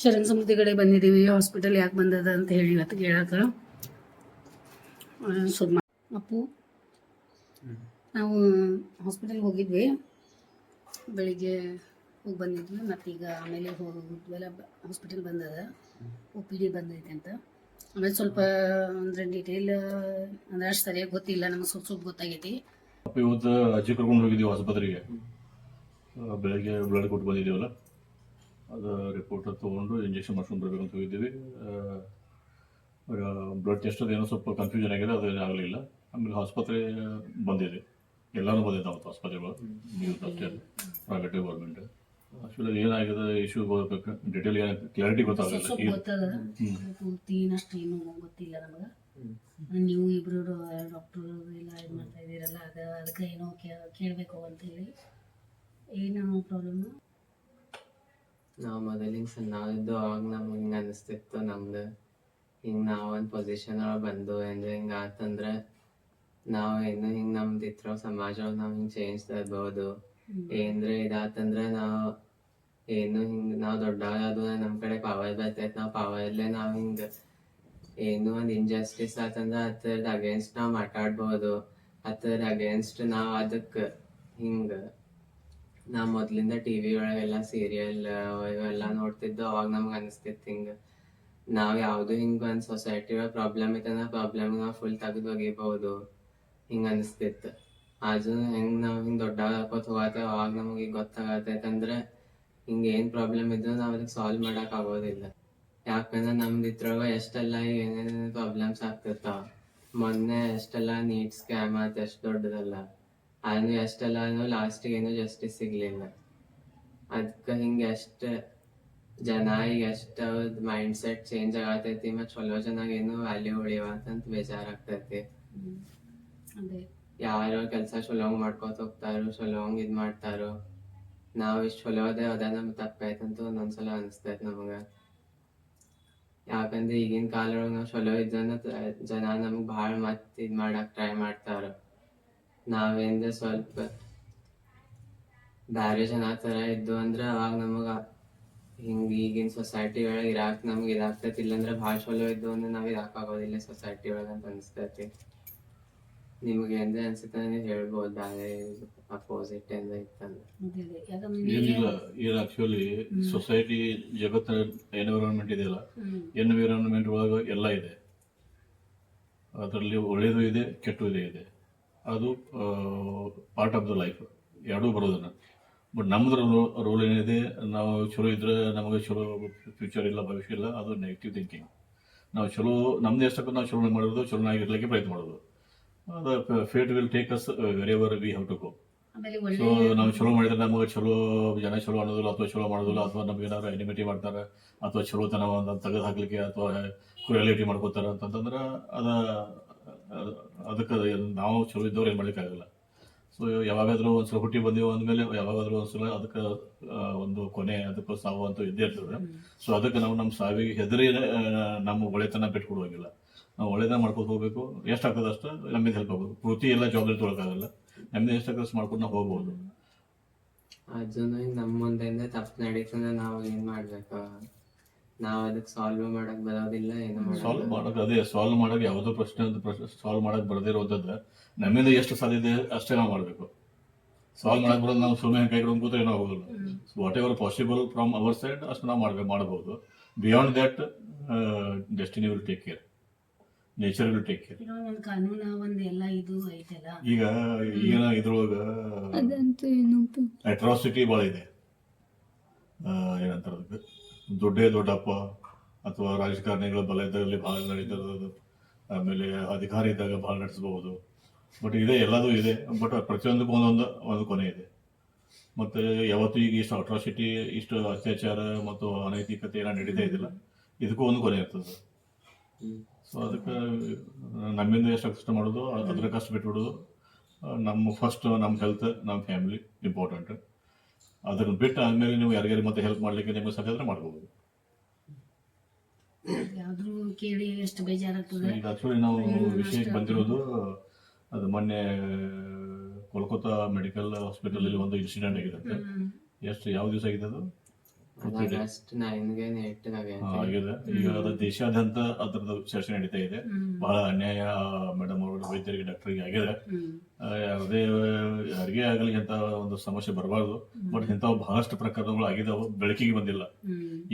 ಶರಣ ಸಮೃದ್ಧಿ ಕಡೆ ಬಂದಿದ್ದೀವಿ. ಹಾಸ್ಪಿಟಲ್ ಯಾಕೆ ಬಂದದ ಅಂತ ಹೇಳಿ ಇವತ್ತು ಕೇಳಕ್ಕೆ. ಸುಮ್ಮ ಅಪ್ಪು, ನಾವು ಹಾಸ್ಪಿಟಲ್ಗೆ ಹೋಗಿದ್ವಿ. ಬೆಳಿಗ್ಗೆ ಹೋಗಿ ಬಂದಿದ್ವಿ. ಮತ್ತೀಗ ಆಮೇಲೆ ಹೋಗಿದ್ವೆಲ್ಲ ಹಾಸ್ಪಿಟಲ್ ಬಂದದ. ಒ ಪಿ ಡಿ ಬಂದೈತೆ ಅಂತ. ಆಮೇಲೆ ಸ್ವಲ್ಪ ಅಂದರೆ ಡೀಟೇಲ್ ಅಂದ್ರೆ ಅಷ್ಟು ಸರಿಯಾಗಿ ಗೊತ್ತಿಲ್ಲ. ನಮಗೆ ಸ್ವಲ್ಪ ಸ್ವಲ್ಪ ಗೊತ್ತಾಗೈತಿ. ಇವತ್ತು ಅಜ್ಜಿ ಕರ್ಕೊಂಡು ಹೋಗಿದ್ದೀವಿ ಆಸ್ಪತ್ರೆಗೆ. ಬೆಳಗ್ಗೆ ಬ್ಲಡ್ ಕೊಟ್ಟು ಬಂದಿದ್ದೀವಲ್ಲ? ಅದು ರಿಪೋರ್ಟ್ ತೊಗೊಂಡು ಇಂಜೆಕ್ಷನ್ ಮಾಡ್ಕೊಂಡು ಬರ್ಬೇಕು ಅಂತ ಹೋಗಿದ್ದೀವಿ ಬ್ಲಡ್ ಟೆಸ್ಟ್ ಏನೋ ಸ್ವಲ್ಪ ಕನ್ಫ್ಯೂಷನ್ ಆಗಿದೆ ಅದು ಆಗಲಿಲ್ಲ. ಆಮೇಲೆ ಆಸ್ಪತ್ರೆ ಬಂದಿದೆ. ಎಲ್ಲನೂ ಬಂದಿದೆ ಅವತ್ತು ಆಸ್ಪತ್ರೆಗಳು ನೀವು ಅಷ್ಟೇ ಪ್ರೈವೇಟ್ ಗೌರ್ಮೆಂಟ್ ಆಕ್ಚುಲಿ ಏನಾಗಿದೆ ಇಶ್ಯೂ ಡೀಟೇಲ್ ಏನು ಕ್ಲಾರಿಟಿ ಗೊತ್ತಾಗಲ್ಲ. ಏನು ಗೊತ್ತದ ಪೂರ್ತಿ ಅಷ್ಟು ಏನು ಗೊತ್ತಿಲ್ಲ ನಮಗೆ. ನೀವು ಇಬ್ರು ಡಾಕ್ಟರ್ ಎಲ್ಲ ಇದು ಮಾಡ್ತಾ ಇದ್ದೀರಲ್ಲ ಅದ ಅದಕ್ಕೆ ಏನೋ ಕೇ- ಕೇಳಬೇಕು ಅಂತ ಹೇಳಿ ಏನು ಪ್ರಾಬ್ಲಮ್ ನಾವು ಮೊದಲಿಗೆ ಇದ್ದು ಅವಾಗ ನಮ್ಗೆ ಹಿಂಗೆ ಅನಿಸ್ತಿತ್ತು ನಮ್ದು. ಹಿಂಗೆ ನಾವು ಒಂದು ಪೊಸಿಷನ್ ಒಳಗೆ ಬಂದು ಅಂದ್ರೆ ಹಿಂಗೆ ಆತಂದ್ರೆ ನಾವು ಏನು ಹಿಂಗೆ ನಮ್ದು ಇತ್ರ ಸಮಾಜ ಒಳಗೆ ನಾವು ಹಿಂಗೆ ಚೇಂಜ್ ತರ್ಬೋದು. ಏನ್ರೆ ಇದಾತಂದ್ರೆ ನಾವು ಏನು ಹಿಂಗೆ ನಾವು ದೊಡ್ಡವಾಗದು ನಮ್ಮ ಕಡೆ ಪವರ್ ಬರ್ತೈತೆ. ನಾವು ಪವರ್ಲೆ ನಾವು ಹಿಂಗೆ ಏನು ಒಂದು ಇಂಜಸ್ಟಿಸ್ ಆತಂದ್ರೆ ಅದ್ರದ್ದು ಅಗೇನ್ಸ್ಟ್ ನಾವು ಮಾತಾಡ್ಬೋದು. ಅದ್ರ ಅಗೇನ್ಸ್ಟ್ ನಾವು ಅದಕ್ಕೆ ಹಿಂಗೆ ನಾ ಮೊದ್ಲಿಂದ ಟಿವಿ ಒಳಗೆಲ್ಲ ಸೀರಿಯಲ್ ಇವೆಲ್ಲ ನೋಡ್ತಿದ್ದು ಅವಾಗ ನಮ್ಗೆ ಅನಿಸ್ತಿತ್ತು ಹಿಂಗೆ. ನಾವು ಯಾವುದು ಹಿಂಗೆ ಒಂದು ಸೊಸೈಟಿ ಒಳಗೆ ಪ್ರಾಬ್ಲಮ್ ಐತಂದ್ರೆ ಪ್ರಾಬ್ಲಮ್ ನಾವು ಫುಲ್ ತೆಗೆದು ಒಗಿಬಹುದು ಹಿಂಗೆ ಅನಿಸ್ತಿತ್ತು. ಆದ್ರೂ ಹೆಂಗೆ ನಾವು ಹಿಂಗೆ ದೊಡ್ಡ ಹೋಗತ್ತೆ ಅವಾಗ ನಮಗೆ ಗೊತ್ತಾಗತ್ತೆ ಅಂದ್ರೆ ಹಿಂಗೆ ಏನು ಪ್ರಾಬ್ಲಮ್ ಇದ್ರು ನಾವು ಅದಕ್ಕೆ ಸಾಲ್ವ್ ಮಾಡಕ್ ಆಗೋದಿಲ್ಲ. ಯಾಕಂದ್ರೆ ನಮ್ದು ಇದ್ರೊಳಗೆ ಎಷ್ಟೆಲ್ಲ ಏನೇನು ಪ್ರಾಬ್ಲಮ್ಸ್ ಆಗ್ತಿರ್ತಾವ. ಮೊನ್ನೆ ಎಷ್ಟೆಲ್ಲ ನೀಟ್ ಸ್ಕ್ಯಾಮ್ ಆಯ್ತು ಎಷ್ಟು ದೊಡ್ಡದಲ್ಲ. ಆದ್ರೂ ಎಷ್ಟೆಲ್ಲ ಲಾಸ್ಟಿಗೆ ಏನು ಜಸ್ಟಿಸ್ ಸಿಗ್ಲಿಲ್ಲ ಅದಕ್ಕೆ ಹಿಂಗೆ ಎಷ್ಟು ಜನ ಈಗ ಎಷ್ಟು ಮೈಂಡ್ ಸೆಟ್ ಚೇಂಜ್ ಆಗತೈತಿ ಮತ್ತು ಚಲೋ ಜನಾಗ ಏನು ವ್ಯಾಲ್ಯೂ ಉಳಿಯವತ್ತಂತ ಬೇಜಾರಾಗ್ತೈತಿ ಅದೇ ಯಾರೋ ಕೆಲಸ ಚಲೋಂಗ್ ಮಾಡ್ಕೋತ ಹೋಗ್ತಾರೋ ಚಲೋಂಗ್ ಇದ್ ಮಾಡ್ತಾರೋ ನಾವ್ ಇಷ್ಟ ಚಲೋ ಅದೇ ಅದ ನಮ್ ತಪ್ಪೈತಂತ ಒಂದೊಂದ್ಸಲ ಅನಿಸ್ತೈತ್ ನಮಗ ಯಾಕಂದ್ರೆ ಈಗಿನ ಕಾಲ ಒಳಗ್ ನಾವ್ ಚಲೋ ಇದ್ದನ್ನ ಜನ ನಮ್ಗ್ ಭಾಳ ಮತ್ ಇದ್ ಮಾಡಕ್ ಟ್ರೈ ಮಾಡ್ತಾರ ನಾವೇಂದ್ರೆ ಸ್ವಲ್ಪ ಬ್ಯಾರೆ ಜನ ತರ ಇದ್ದು ಅಂದ್ರ ಅವಾಗ ನಮಗ ಹಿಂಗ ಈಗಿನ ಸೊಸೈಟಿ ಒಳಗ್ ಇರಾಕ್ ನಮ್ಗ್ ಇದಾಗ್ತೈತಿ ಇಲ್ಲಂದ್ರ ಭಾಳ ಚಲೋ ಇದ್ದು ಅಂದ್ರೆ ನಾವ್ ಇರಾಕ್ ಆಗೋದಿಲ್ಲ ಸೊಸೈಟಿ ಒಳಗ ಅಂತ ಅನ್ಸ್ತೈತಿ. ನಿಮ್ಗೆ ಎಂದ ಅನ್ಸುತ್ತೆ ನೀವು ಹೇಳ್ಬೋದು ಬ್ಯಾರೆ ಅಪೋಸಿಟ್ ಎಂದ ಇತ್ತಂದ್ರೆ. ನೀವೇ- ಆಕ್ಚುಲಿ ಸೊಸೈಟಿ ಜಗತ್ತಿನ ಎನ್ವಿರಾನ್ಮೆಂಟ್ ಇದೆಯಲ್ಲ. ಎನ್ವಿರಾನ್ಮೆಂಟ್ ಒಳಗೆ ಎಲ್ಲ ಇದೆ. ಅದರಲ್ಲಿ ಒಳ್ಳೇದು ಇದೆ ಕೆಟ್ಟದು ಇದೆ. ಅದು ಪಾರ್ಟ್ ಆಫ್ ದ ಲೈಫ್ ಎರಡೂ ಬರೋದನ್ನ. ಬಟ್ ನಮ್ದು ರೋಲ್ ಏನಿದೆ ನಾವು ಚಲೋ ಇದ್ರೆ ನಮಗೆ ಚಲೋ ಫ್ಯೂಚರ್ ಇಲ್ಲ ಭವಿಷ್ಯ ಇಲ್ಲ ಅದು ನೆಗೆಟಿವ್ ಥಿಂಕಿಂಗ್ ನಾವು ಚಲೋ ನಮ್ದು ಎಷ್ಟಕ್ಕೆ ನಾವು ಚಲೋ ಮಾಡೋದು ಚಲೋ ಆಗಿರ್ಲಿಕ್ಕೆ ಪ್ರಯತ್ನ ಮಾಡೋದು. ಅದು fate will take us wherever we have to go so ನಾವು ಚಲೋ ಮಾಡಿದ್ರೆ ನಮಗೆ ಚಲೋ ಜನ ಚಲೋ ಅನ್ನೋದಿಲ್ಲ ಅಥವಾ ಚಲೋ ಮಾಡೋದಿಲ್ಲ ಅಥವಾ ನಮ್ಗೆ ಏನಾದ್ರು ಎನಿಮಿಟಿ ಮಾಡ್ತಾರೆ ಅಥವಾ ಚಲೋತನ ತೆಗೆದು ಹಾಕ್ಲಿಕ್ಕೆ ಅಥವಾ ಕ್ರಿಯಾಲಿಟಿ ಮಾಡ್ಕೋತಾರೆ ಅಂತಂದ್ರೆ ಅದ ಅದಕ್ಕೆ ನಾವು ಚಲೋ ಇದ್ದವ್ರು ಏನು ಮಾಡ್ಲಿಕ್ಕಾಗಲ್ಲ. ಸೊ ಯಾವಾಗಾದ್ರೂ ಒಂದ್ಸಲ ಹುಟ್ಟಿ ಬಂದೀವಿ ಅಂದಮೇಲೆ ಯಾವಾಗಾದ್ರೂ ಒಂದ್ಸಲ ಅದಕ್ಕೆ ಒಂದು ಕೊನೆ, ಅದಕ್ಕೆ ಸಾವು ಅಂತ ಇದ್ದೇ ಇರ್ತದೆ. ಸೊ ಅದಕ್ಕೆ ನಾವು ನಮ್ಮ ಸಾವಿಗೆ ಹೆದರಿ ನಮ್ಮ ಒಳ್ಳೆತನ ಬಿಟ್ಕೊಡುವಾಗಿಲ್ಲ. ನಾವು ಒಳ್ಳೇದ ಮಾಡ್ಕೊಂಡು ಹೋಗ್ಬೇಕು. ಎಷ್ಟಾಗ್ತದೆ ಅಷ್ಟು ನಮ್ಮಿಂದ ಹೆಲ್ಪ್ ಆಗ್ಬೋದು. ಪೂರ್ತಿ ಎಲ್ಲ ಜವಾಬ್ದಾರಿ ತೊಳಕಾಗಲ್ಲ ನಮ್ಮಿಂದ ಅಷ್ಟು ಮಾಡ್ಕೊಂಡು ನಾವು ಹೋಗ್ಬೋದು. ಅದನ್ನ ನಮ್ಮ ಮುಂದೆ ತಪ್ಪು ನಡೀತಂದ್ರೆ ನಾವು ಏನ್ ಮಾಡ್ಬೇಕ? ನಾವ್ ಅದಕ್ಕೆ ಸಾಲ್ವ್ ಮಾಡಕ್ ಬರೋದಿಲ್ಲ ಏನು ಸಾಲ್ವ್ ಮಾಡಕ್ ಮಾಡಕ್ ಅದೇ ಸಾಲ್ವ್ ಮಾಡಕ್ ಯಾವುದೋ ಪ್ರಶ್ನೆ ಅಂತ ಸಾಲ್ವ್ ಮಾಡಕ್ ಬರದಿರೋದನ್ನ ನಮ್ಮಿಂದ ಎಷ್ಟು ಸಾಧ್ಯ ಇದೆ ಅಷ್ಟೇ ನಾವು ಮಾಡಬೇಕು. ಸಾಲ್ವ್ ಮಾಡಕ್ ಬರೋದು ನಾವು ಸುಮ್ಮನೆ ಕೈ ಕೂತ್ರೆ ಏನೋ ಹೋಗಲ್ಲ whatever possible from our side ಅಷ್ಟು ನಾವು ಮಾಡ್ಬೇಕು ಮಾಡಬಹುದು beyond that destiny will take care nature will take care ಏನೋ ಒಂದು ಕಾನೂನು ಒಂದು ಎಲ್ಲ ಇದು ಐತಲ್ಲ. ಈಗ ಈಗಿನ ಇದ್ರೊಳಗ ಅದಂತೂ ಏನು ಅಟ್ರಾಸಿಟಿ ಭಾಳ ಇದೆ. ಆ, ಏನಂತಾರೆ ಅದಕ್ಕೆ? ದೊಡ್ಡೇ ದೊಡ್ಡಪ್ಪ ಅಥವಾ ರಾಜಕಾರಣಿಗಳ ಬಲ ಇದ್ದಲ್ಲಿ ಭಾಳ ನಡೀತದೆ ಆಮೇಲೆ ಅಧಿಕಾರಿ ಇದ್ದಾಗ ಭಾಳ ನಡೆಸಬಹುದು. ಬಟ್ ಇದೆ, ಎಲ್ಲದೂ ಇದೆ. ಬಟ್ ಪ್ರತಿಯೊಂದಕ್ಕೂ ಒಂದೊಂದು, ಒಂದು ಕೊನೆ ಇದೆ. ಮತ್ತೆ ಯಾವತ್ತೂ ಈಗ ಇಷ್ಟು ಅಟ್ರಾಸಿಟಿ ಇಷ್ಟು ಅತ್ಯಾಚಾರ ಮತ್ತು ಅನೈತಿಕತೆ ಏನೋ ನಡೀತಾ ಇದಿಲ್ಲ ಇದಕ್ಕೂ ಒಂದು ಕೊನೆ ಇರ್ತದೆ. ಸೊ ಅದಕ್ಕೆ ನಮ್ಮಿಂದ ಎಷ್ಟು ಕಷ್ಟ ಮಾಡೋದು? ಅದ್ರ ಕಷ್ಟ ಬಿಟ್ಬಿಡೋದು. ನಮ್ಮ ಫಸ್ಟ್ ನಮ್ಮ ಹೆಲ್ತ್ ನಮ್ಮ ಫ್ಯಾಮಿಲಿ ಇಂಪಾರ್ಟೆಂಟ್ ಅದನ್ನ ಬಿಟ್ಟು ಆದ್ಮೇಲೆ ನೀವು ಯಾರಿಗಾರು ಮತ್ತೆ ಹೆಲ್ಪ್ ಮಾಡ್ಲಿಕ್ಕೆ ನಿಮಗೆ ಮಾಡ್ಬೋದು. ಯಾವ್ದು ಕೇಳಿ ಎಷ್ಟು ಬೇಜಾರಾಗ್ತದೆ. ಈಗ ಆಕ್ಚುಲಿ ನಾವು ವಿಷಯಕ್ಕೆ ಬಂದಿರೋದು ಅದು ಮೊನ್ನೆ ಕೋಲ್ಕತ್ತಾ ಮೆಡಿಕಲ್ ಹಾಸ್ಪಿಟಲ್ ಅಲ್ಲಿ ಒಂದು ಇನ್ಸಿಡೆಂಟ್ ಆಗಿದೆ ಎಷ್ಟು ಯಾವ ದಿವಸ ಆಗಿದೆ ಅದು. ಆಗಸ್ಟ್ ನೈನ್ಗೆ ನೆಟ್ಟಾಗೈತೆ ಆಗಿದೆ. ಈಗ ಅದು ದೇಶಾದ್ಯಂತ ಅದ್ರದ್ದು ಚರ್ಚೆ ನಡೀತಾ ಇದೆ. ಬಹಳ ಅನ್ಯಾಯ ಮೇಡಮ್ ಅವರು ವೈದ್ಯರಿಗೆ ಡಾಕ್ಟರ್ಗೆ ಆಗಿದೆ. ಯಾವುದೇ ಯಾರಿಗೇ ಆಗಲಿ ಅಂತ ಒಂದು ಸಮಸ್ಯೆ ಬರಬಾರ್ದು. ಬಟ್ ಇಂಥವು ಬಹಳಷ್ಟು ಪ್ರಕರಣಗಳು ಆಗಿದಾವ ಬೆಳಕಿಗೆ ಬಂದಿಲ್ಲ.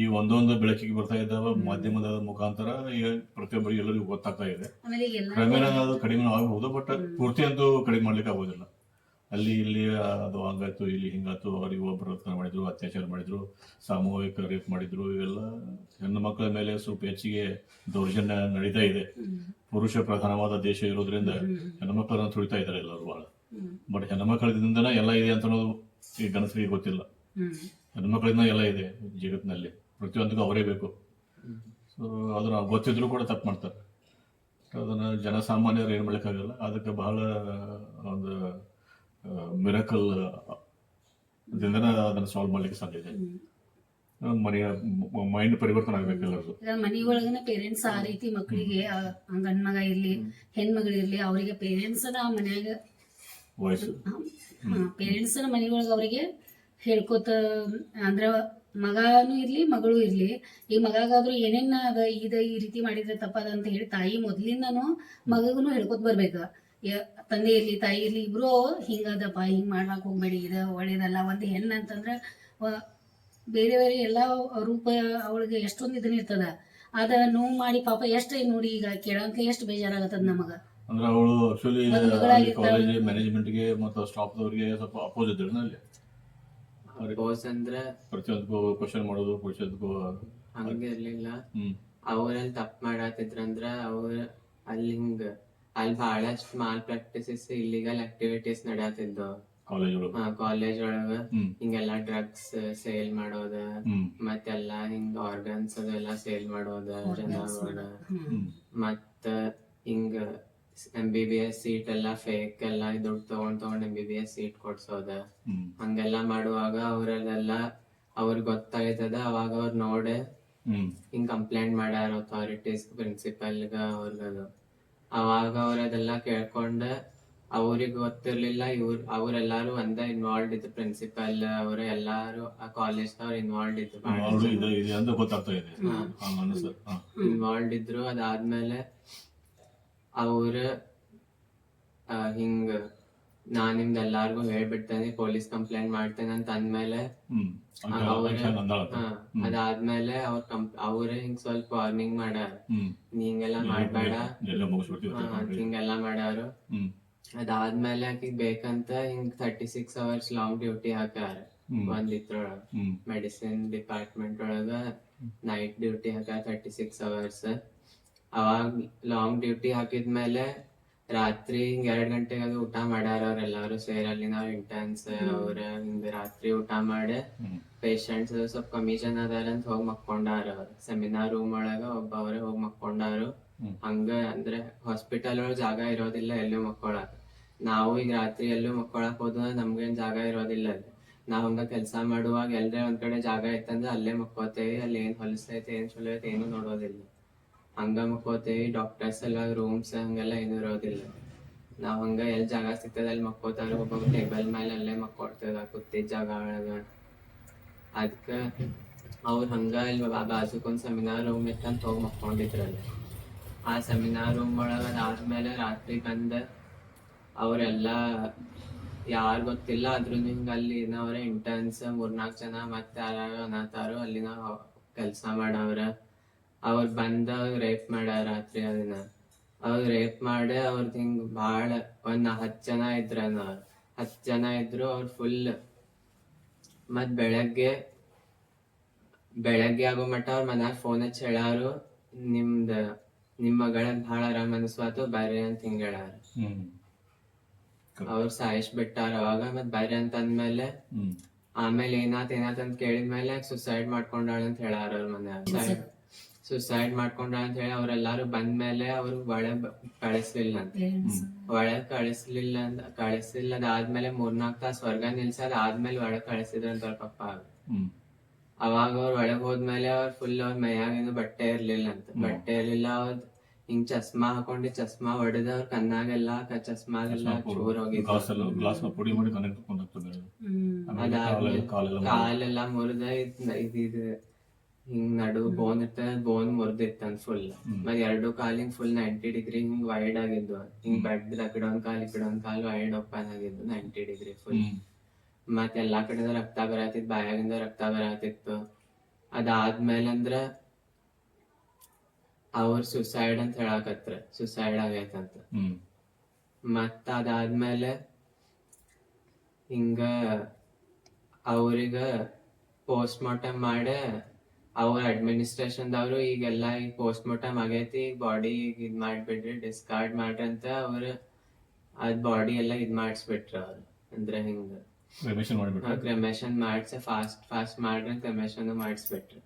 ಈ ಒಂದೊಂದು ಬೆಳಕಿಗೆ ಬರ್ತಾ ಇದ್ದಾವ ಮಾಧ್ಯಮದ ಮುಖಾಂತರ ಈಗ ಪ್ರತಿಯೊಬ್ಬರಿಗೆ ಎಲ್ಲರಿಗೂ ಗೊತ್ತಾಗ್ತಾ ಇದೆ. ಕ್ರಮೇಣ ಅದು ಕಡಿಮೆ ಆಗಬಹುದು ಬಟ್ ಪೂರ್ತಿ ಅಂತೂ ಕಡಿಮೆ ಮಾಡ್ಲಿಕ್ಕೆ ಆಗೋದಿಲ್ಲ. ಅಲ್ಲಿ ಇಲ್ಲಿ ಅದು ಹಂಗಾಯ್ತು ಇಲ್ಲಿ ಹಿಂಗಾಯ್ತು ಅವ್ರಿಗೆ ಒಬ್ಬರು ರತ್ನ ಮಾಡಿದ್ರು ಅತ್ಯಾಚಾರ ಮಾಡಿದ್ರು ಸಾಮೂಹಿಕ ರೇಪ್ ಮಾಡಿದ್ರು ಇವೆಲ್ಲ ಹೆಣ್ಣು ಮಕ್ಕಳ ಮೇಲೆ ಸ್ವಲ್ಪ ಹೆಚ್ಚಿಗೆ ದೌರ್ಜನ್ಯ ನಡೀತಾ ಇದೆ. ಪುರುಷ ಪ್ರಧಾನವಾದ ದೇಶ ಇರೋದ್ರಿಂದ ಹೆಣ್ಣು ಹೆಣ್ಮಕ್ಳನ್ನ ತುಳಿತಾ ಇದ್ದಾರೆ ಎಲ್ಲರೂ ಬಹಳ. ಹೆಣ್ಣು ಬಟ್ ಹೆಣ್ಮಕ್ಳದಿಂದನೇ ಎಲ್ಲ ಇದೆ ಅಂತ ಅನ್ನೋದು ಈ ಗಣಸರಿಗೆ ಗೊತ್ತಿಲ್ಲ. ಹೆಣ್ಣು ಹೆಣ್ಮಕ್ಳಿಂದ ಎಲ್ಲ ಇದೆ ಜಗತ್ತಿನಲ್ಲಿ. ಪ್ರತಿಯೊಂದಕ್ಕೂ ಅವರೇ ಬೇಕು. ಸೊ ಅದನ್ನ ಗೊತ್ತಿದ್ರು ಕೂಡ ತಪ್ಪು ಮಾಡ್ತಾರೆ. ಅದನ್ನ ಜನಸಾಮಾನ್ಯರು ಏನು ಮಾಡ್ಲಿಕ್ಕಾಗಲ್ಲ. ಅದಕ್ಕೆ ಬಹಳ ಒಂದು ಮಿರಕಲ್ ದಿಂದನೇ ಅದನ್ನ ಸಾಲ್ವ್ ಮಾಡ್ಲಿಕ್ಕೆ ಸಾಧ್ಯ ಇದೆ. ಮನೆಯ ಮೈಂಡ್ ಪರಿವರ್ತನೆ ಆಗ್ಬೇಕು ಎಲ್ಲರದು ಈಗ ಮನಿ ಒಳಗನ ಪೇರೆಂಟ್ಸ್ ಆ ರೀತಿ ಮಕ್ಕಳಿಗೆ ಗಂಡ ಮಗ ಇರ್ಲಿ ಹೆಣ್ಮಗಳಿರ್ಲಿ ಅವರಿಗೆ ಪೇರೆಂಟ್ಸ್ ಆ ಮನ್ಯಾಗ ವಯಸ್ಸು ಪೇರೆಂಟ್ಸ್ ಮನಿ ಒಳಗ ಅವರಿಗೆ ಹೇಳ್ಕೊತ ಅಂದ್ರ ಮಗನೂ ಇರ್ಲಿ ಮಗಳು ಇರ್ಲಿ ಈ ಮಗಾಗಾದ್ರೂ ಏನೇನ್ ಅದ ಇದ ಈ ರೀತಿ ಮಾಡಿದ್ರೆ ತಪ್ಪದ ಅಂತ ಹೇಳಿ ತಾಯಿ ಮೊದ್ಲಿಂದನು ಮಗಗೂ ಹೇಳ್ಕೊತ ಬರ್ಬೇಕು. ತಂದೆ ಇರ್ಲಿ ತಾಯಿ ಇರ್ಲಿ ಇಬ್ರು ಹಿಂಗದಪ್ಪ ಹಿಂಗ್ ಮಾಡ್ಲಾಕ್ ಹೋಗ್ಬೇಡಿ ಇದು ಒಳ್ಳೇದಲ್ಲ. ಒಂದು ಹೆಣ್ಣು ಅಂತಂದ್ರ ವ- ಬೇರೆ ಬೇರೆ ಎಲ್ಲಾ ರೂಪ ಅವಳಿಗೆ ಎಷ್ಟೊಂದ್ ಇದನ್ನ ಇರ್ತದ. ಅದ ನೋವು ಮಾಡಿ ಪಾಪ ಎಷ್ಟು ನೋಡಿ ಈಗ ಕೇಳಂಕ ಎಷ್ಟು ಬೇಜಾರಾಗತ್ತದ ನಮಗ. ಅಂದ್ರೆ ಅವಳು ಆಕ್ಚುಲಿ. ಕಾಲೇಜ್ ಮ್ಯಾನೇಜ್ಮೆಂಟ್ಗೆ ಮತ್ತು ಸ್ಟಾಫ್ದವ್ರಿಗೆ ಸ್ವಲ್ಪ ಅಪೋಸ್ ಇದ್ರು ಅಲ್ಲಿ. ಅಪೋಸ್ ಅಂದ್ರ ಪ್ರತಿಯೊಂದಕ್ಕೂ ಕ್ವಶನ್ ಮಾಡೋದು ಪ್ರತಿಯೊಂದಕ್ಕೂ ಹಂಗೆ ಇರ್ಲಿಲ್ಲ. ಅವರಲ್ಲಿ ತಪ್ಪು ಮಾಡತ್ತಿದ್ರಂದ್ರ ಅವ್ರ ಅಲ್ಲಿ ಹಿಂಗ ಅಲ್ಲಿ ಬಹಳಷ್ಟು ಮಾಲ್ ಪ್ರಾಕ್ಟೀಸಸ್ ಇಲ್ಲಿಗಲ್ ಆಕ್ಟಿವಿಟೀಸ್ ನಡೆಯತ್ತಿದ್ದು ಕಾಲೇಜ್ ಒಳಗೆ ಕಾಲೇಜ್ ಒಳಗ ಹಿಂಗೆಲ್ಲ ಡ್ರಗ್ಸ್ ಸೇಲ್ ಮಾಡೋದ ಮತ್ತೆಲ್ಲ ಹಿಂಗ ಆರ್ಗನ್ಸ್ ಅದೆಲ್ಲ ಸೇಲ್ ಮಾಡೋದ ಜನಗಳ ಹ್ಮ್. ಮತ್ತ ಹಿಂಗ M B B S seat ಎಲ್ಲ ಫೇಕ್ ಎಲ್ಲ ದುಡ್ಡು ತಗೊಂಡ್ ತಗೊಂಡ್ M B B S seat ಕೊಡ್ಸೋದ. ಹಂಗೆಲ್ಲ ಮಾಡುವಾಗ ಅವ್ರಲ್ಲೆಲ್ಲ ಅವ್ರಿಗೆ ಗೊತ್ತಾಯ್ತದ ಅವಾಗ ಅವ್ರ ನೋಡೆ ಹಿಂಗ್ ಕಂಪ್ಲೇಂಟ್ ಮಾಡ್ಯಾರ ಅಥಾರಿಟೀಸ್ ಪ್ರಿನ್ಸಿಪಲ್ಗ ಅವ್ರಿಗದು ಅವಾಗ ಅವ್ರ ಅದೆಲ್ಲ ಕೇಳ್ಕೊಂಡ ಅವ್ರಿಗೆ ಗೊತ್ತಿರ್ಲಿಲ್ಲ ಇವ್ರ ಅವರೆಲ್ಲಾರು ಒಂದ ಇನ್ವಾಲ್ವ್ ಇದ್ರು ಪ್ರಿನ್ಸಿಪಲ್ ಅವ್ರ ಎಲ್ಲಾರು ಆ ಕಾಲೇಜ್ ಇನ್ವಾಲ್ವ್ ಇದ್ರು ಅವ್ರು ಇದೆ ಇದೆ ಅಂತ ಗೊತ್ತಾಗ್ತಾ ಇದೆ. ಹಂಗ ಅನಿಸ್ತದೆ ಹಾ. ಇನ್ವಾಲ್ವ್ ಇದ್ರು ಅದಾದ್ಮೇಲೆ ಅವ್ರ ಹಿಂಗ್ ನಾನ್ ನಿಮ್ದು ಎಲ್ಲಾರ್ಗು ಹೇಳ್ಬಿಡ್ತೇನೆ ಪೊಲೀಸ್ ಕಂಪ್ಲೇಂಟ್ ಮಾಡ್ತೇನೆ ಅಂತ ಅಂದ್ಮೇಲೆ ಹ್ಮ್ ಅವ್ರ. ಹಾ, ಅದಾದ್ಮೇಲೆ ಅವ್ರ ಕಂಪ್ ಅವ್ರೇ ಹಿಂಗ್ ಸ್ವಲ್ಪ ವಾರ್ನಿಂಗ್ ಹ್ಮ್. ನೀ ಹಿಂಗೆಲ್ಲ ಮಾಡ್ಬೇಡ. ಎಲ್ಲ ಮುಗಿಸ್ಬಿಡ್ತೀವಿ ಹಾ, ಅಂತ ಹಿಂಗೆಲ್ಲ ಮಾಡ್ಯಾರು ಹ್ಮ್. ಅದಾದ್ಮೇಲೆ ಆಕಿಗ್ ಬೇಕಂತ ಹಿಂಗ್ thirty six hours long duty ಹಾಕ್ಯಾರ. ಹ್ಮ್. ಒಂದ್ ಇದ್ರೊಳಗ ಹ್ಮ್. ಮೆಡಿಸಿನ್ ಡಿಪಾರ್ಟ್ಮೆಂಟ್ ಒಳಗ ನೈಟ್ ಡ್ಯೂಟಿ ಹಾಕ್ಯಾರ ತರ್ಟಿ ಸಿಕ್ಸ್ ಅವರ್ಸ್ ಅವಾಗ ಲಾಂಗ್ ಡ್ಯೂಟಿ ಹಾಕಿದ್ಮೇಲೆ ರಾತ್ರಿ ಹಿಂಗ ಎರಡ್ ಗಂಟೆಗೆ ಅದು ಊಟ ಮಾಡ್ಯಾರ ಅವ್ರೆಲ್ಲಾರು ಸೇರಿ ಅಲ್ಲಿ ನಾವ್ ಇಂಟರ್ನ್ಸ್ ಅವ್ರ ಹಿಂಗ್ ರಾತ್ರಿ ಊಟ ಮಾಡಿ ಪೇಷಂಟ್ಸ್ ಸ್ವಲ್ಪ ಕಮ್ಮಿ ಜನ ಅದಾರ ಅಂತ ಹೋಗಿ ಮಕ್ಕೊಂಡಾರ ಅವ್ರ. ಸೆಮಿನಾರ್ ರೂಮ್ ಒಳಗ ಒಬ್ಬ ಅವ್ರೆ ಹೋಗಿ ಮಕ್ಕೊಂಡಾರು. ಹಂಗ ಅಂದ್ರೆ ಹಾಸ್ಪಿಟಲ್ ಒಳಗ ಜಾಗ ಇರೋದಿಲ್ಲ ಎಲ್ಲೂ ಮಕ್ಕೊಳಕ್. ನಾವು ಈಗ ರಾತ್ರಿ ಎಲ್ಲೂ ಮಕ್ಕೊಳಕ್ ಹೋದ ನಮ್ಗೇನ್ ಜಾಗ ಇರೋದಿಲ್ಲ ಅಲ್ಲಿ. ನಾವ್ ಹಂಗ ಕೆಲ್ಸ ಮಾಡುವಾಗ ಎಲ್ರೆ ಒಂದ್ ಕಡೆ ಜಾಗ ಇತ್ತಂದ್ರೆ ಅಲ್ಲೇ ಮಕ್ಕೋತೇವಿ ಅಲ್ಲಿ ಏನ್ ಹೊಲಸೈತಿ ಏನ್ ಚಲೋ ಐತಿ ಏನು ನೋಡೋದಿಲ್ಲ. ಹಂಗ ಮಕ್ಕೋತೇವಿ ಡಾಕ್ಟರ್ಸ್ ಎಲ್ಲ ರೂಮ್ಸ್ ಹಂಗೆಲ್ಲ ಏನು ಇರೋದಿಲ್ಲ. ನಾವ್ ಹಂಗ ಎಲ್ಲಿ ಜಾಗ ಸಿಗ್ತದೆ ಅಲ್ಲಿ ಮಕ್ಕೋತಾರ ಒಬ್ಬೊಬ್ಬ ಟೇಬಲ್ ಮೇಲೆ ಅಲ್ಲೇ ಮಕ್ಕೊಡ್ತದ ಕುತ್ತಿ ಜಾಗ ಒಳಗ. ಅದಕ್ಕ ಅವ್ರು ಹಂಗ ಇಲ್ಲಿ ಬಾಜುಕೊಂದು ಸೆಮಿನಾರ್ ರೂಮ್ ಇತ್ತಂತ ಹೋಗಿ ಮಕ್ಕೊಂಡಿದ್ರಲ್ಲ. ಆ ಸೆಮಿನಾರ್ ರೂಮ್ ಒಳಗ ಅದಾದ್ಮೇಲೆ ರಾತ್ರಿ ಬಂದ ಅವರೆಲ್ಲ ಯಾರ್ ಗೊತ್ತಿಲ್ಲ ಆದ್ರೂ ಹಿಂಗ ಅಲ್ಲಿ ಏನವ್ರ ಇಂಟರ್ನ್ಸ್ ಮೂರ್ನಾಲ್ಕು ಜನ ಮತ್ತೆ ಯಾರು ಅನಾಥಾರು ಅಲ್ಲಿನ ಕೆಲಸ ಮಾಡವ್ರ. ಅವ್ರ ಬಂದ ರೇಪ್ ಮಾಡ್ಯಾರ ರಾತ್ರಿ ಅದನ್ನ. ಅವ್ರ ರೇಪ್ ಮಾಡಿ ಅವ್ರ್ ಹಿಂಗ್ ಭಾಳ ಒಂದ್ ಹತ್ ಜನ ಇದ್ರನ ಅವ್ರ ಹತ್ ಜನ ಇದ್ರು ಅವ್ರ ಫುಲ್ ಮತ್ ಬೆಳಗ್ಗೆ ಬೆಳಗ್ಗೆ ಆಗೋ ಮಟ್ಟ ಅವ್ರ ಮನ್ಯಾಗ ಫೋನ್ ಹಚ್ಚಿ ಹೇಳಾರು ನಿಮ್ದ ನಿಮ್ ಮಗಳ ಭಾಳ ಆರಾಮ್ ಅನ್ಸ್ವಾತು ಬರ್ರಿ ಅಂತ ಹಿಂಗ್ ಹೇಳಾರ. ಹ್ಮ್. ಅವ್ರ ಸಾಯಿಸ್ ಬಿಟ್ಟಾರ ಅವಾಗ ಮತ್ ಬರ್ರಿ ಅಂತ ಅಂದ್ಮೇಲೆ ಆಮೇಲೆ ಏನಾತ್ ಏನಾತ್ ಅಂತ ಕೇಳಿದ್ಮೇಲೆ ಸುಸೈಡ್ ಮಾಡ್ಕೊಂಡಾಳ ಅಂತ ಹೇಳಾರ ಅವ್ರ ಮನ್ಯಾಗ. ಸುಸೈಡ್ ಮಾಡ್ಕೊಂಡ ಅಂತ ಹೇಳಿ ಅವ್ರೆಲ್ಲಾರು ಬಂದ್ಮೇಲೆ ಅವ್ರು ಒಳ ಕಳಿಸ್ಲಿಲ್ಲ ಅಂತ. ಒಳ ಒಳಗ್ ಕಳಿಸ್ಲಿಲ್ಲ ಅಂತ ಕಳಿಸ್ಲಿಲ್ಲ ಅದಾದ್ಮೇಲೆ ಮೂರ್ನಾಲ್ಕು ತಾಸ್ ಹೊರಗ ನಿಲ್ಸದ್ ಆದ್ಮೇಲೆ ಒಳಗ್ ಕಳಿಸಿದ್ರಂತ ಅವ್ರ ಪಪ್ಪ ಅವಾಗ ಅವ್ರ ಒಳಗ್ ಹೋದ್ಮೇಲೆ ಅವ್ರ ಫುಲ್ ಅವ್ರ ಮೈಯಾಗಿಂದ ಬಟ್ಟೆ ಇರ್ಲಿಲ್ಲ ಅಂತ. ಬಟ್ಟೆ ಇರ್ಲಿಲ್ಲ ಅವ್ರ ಹಿಂಗ್ ಚಸ್ಮಾ ಹಾಕೊಂಡು ಚಸ್ಮಾ ಹೊಡೆದ ಅವ್ರ ಕಣ್ಣಾಗೆಲ್ಲ ಚಸ್ಮಾಗೆಲ್ಲ ಚೂರ್ ಹೋಗಿ ಗ್ಲಾಸ್ ಎಲ್ಲ ಗ್ಲಾಸ್ ಪುಡಿ ಮಾಡಿ ಕನೆಕ್ಟ್ ಕೊಂಡೋಗ್ತದೆ ಹ್ಮ್. ಆಮೇಲೆ ಕಾಲೆಲ್ಲ ಮುರಿದು- ಕಾಲೆಲ್ಲ ಮುರಿದ ಇದ್ ಇದ್. ಹಿಂಗ್ ನಡು ಬೋನ್ ಇತ್ತ ಬೋನ್ ಮುರಿದಿತ್ತಂತ ಫುಲ್. ಮತ್ ಎರಡು ಕಾಲಿಂಗ್ ಫುಲ್ ನೈಂಟಿ ಡಿಗ್ರಿ ಹಿಂಗ್ ವೈಡ್ ಆಗಿದ್ವು. ಹಿಂಗ್ ಬೆಡ್ ಕಡೆ ಒಂದ್ ಕಾಲ್ ಈ ಕಡೆ ಒಂದ್ ಕಾಲ್ ವೈಡ್ ಓಪನ್ ಆಗಿದ್ದು ನೈಂಟಿ ಡಿಗ್ರಿ ಫುಲ್. ಮತ್ ಎಲ್ಲಾ ಕಡೆಯಿಂದ ರಕ್ತ ಬರತ್ತಿತ್ತು ಬಾಯಾಗಿಂದ ರಕ್ತ ಬರತ್ತಿತ್ತು ಅದಾದ್ಮೇಲೆ ಅಂದ್ರ ಅವ್ರ ಸುಸೈಡ್ ಅಂತ ಹೇಳಕತ್ರ. ಸುಸೈಡ್ ಆಗೈತಂತ. ಮತ್ತ ಅದಾದ್ಮೇಲೆ ಹಿಂಗ ಅವ್ರಿಗ ಪೋಸ್ಟ್ ಮಾರ್ಟಮ್ ಮಾಡೆ ಅವ್ರ ಅಡ್ಮಿನಿಸ್ಟ್ರೇಷನ್ದವ್ರು ಈಗೆಲ್ಲ ಈಗ ಪೋಸ್ಟ್ ಮಾರ್ಟಮ್ ಆಗೈತಿ ಈಗ ಬಾಡಿ ಈಗ ಇದ್ ಮಾಡ್ಬಿಡ್ರಿ ಡಿಸ್ಕಾರ್ಡ್ ಮಾಡ್ರಿ ಅಂತ ಅವ್ರ ಅದ್ ಬಾಡಿ ಎಲ್ಲ ಇದ್ ಮಾಡಿಸ್ಬಿಟ್ರ ಅವ್ರು. ಅಂದ್ರೆ ಹಿಂಗ? ಕ್ರೆಮೇಷನ್ ಮಾಡಿಬಿಟ್ರೆ? ಕ್ರೆಮೇಷನ್ ಮಾಡ್ಸ ಫಾಸ್ಟ್ ಫಾಸ್ಟ್ ಮಾಡ್ರಿ ಕ್ರೆಮೇಷನ್ ಮಾಡಿಸ್ಬಿಟ್ರು.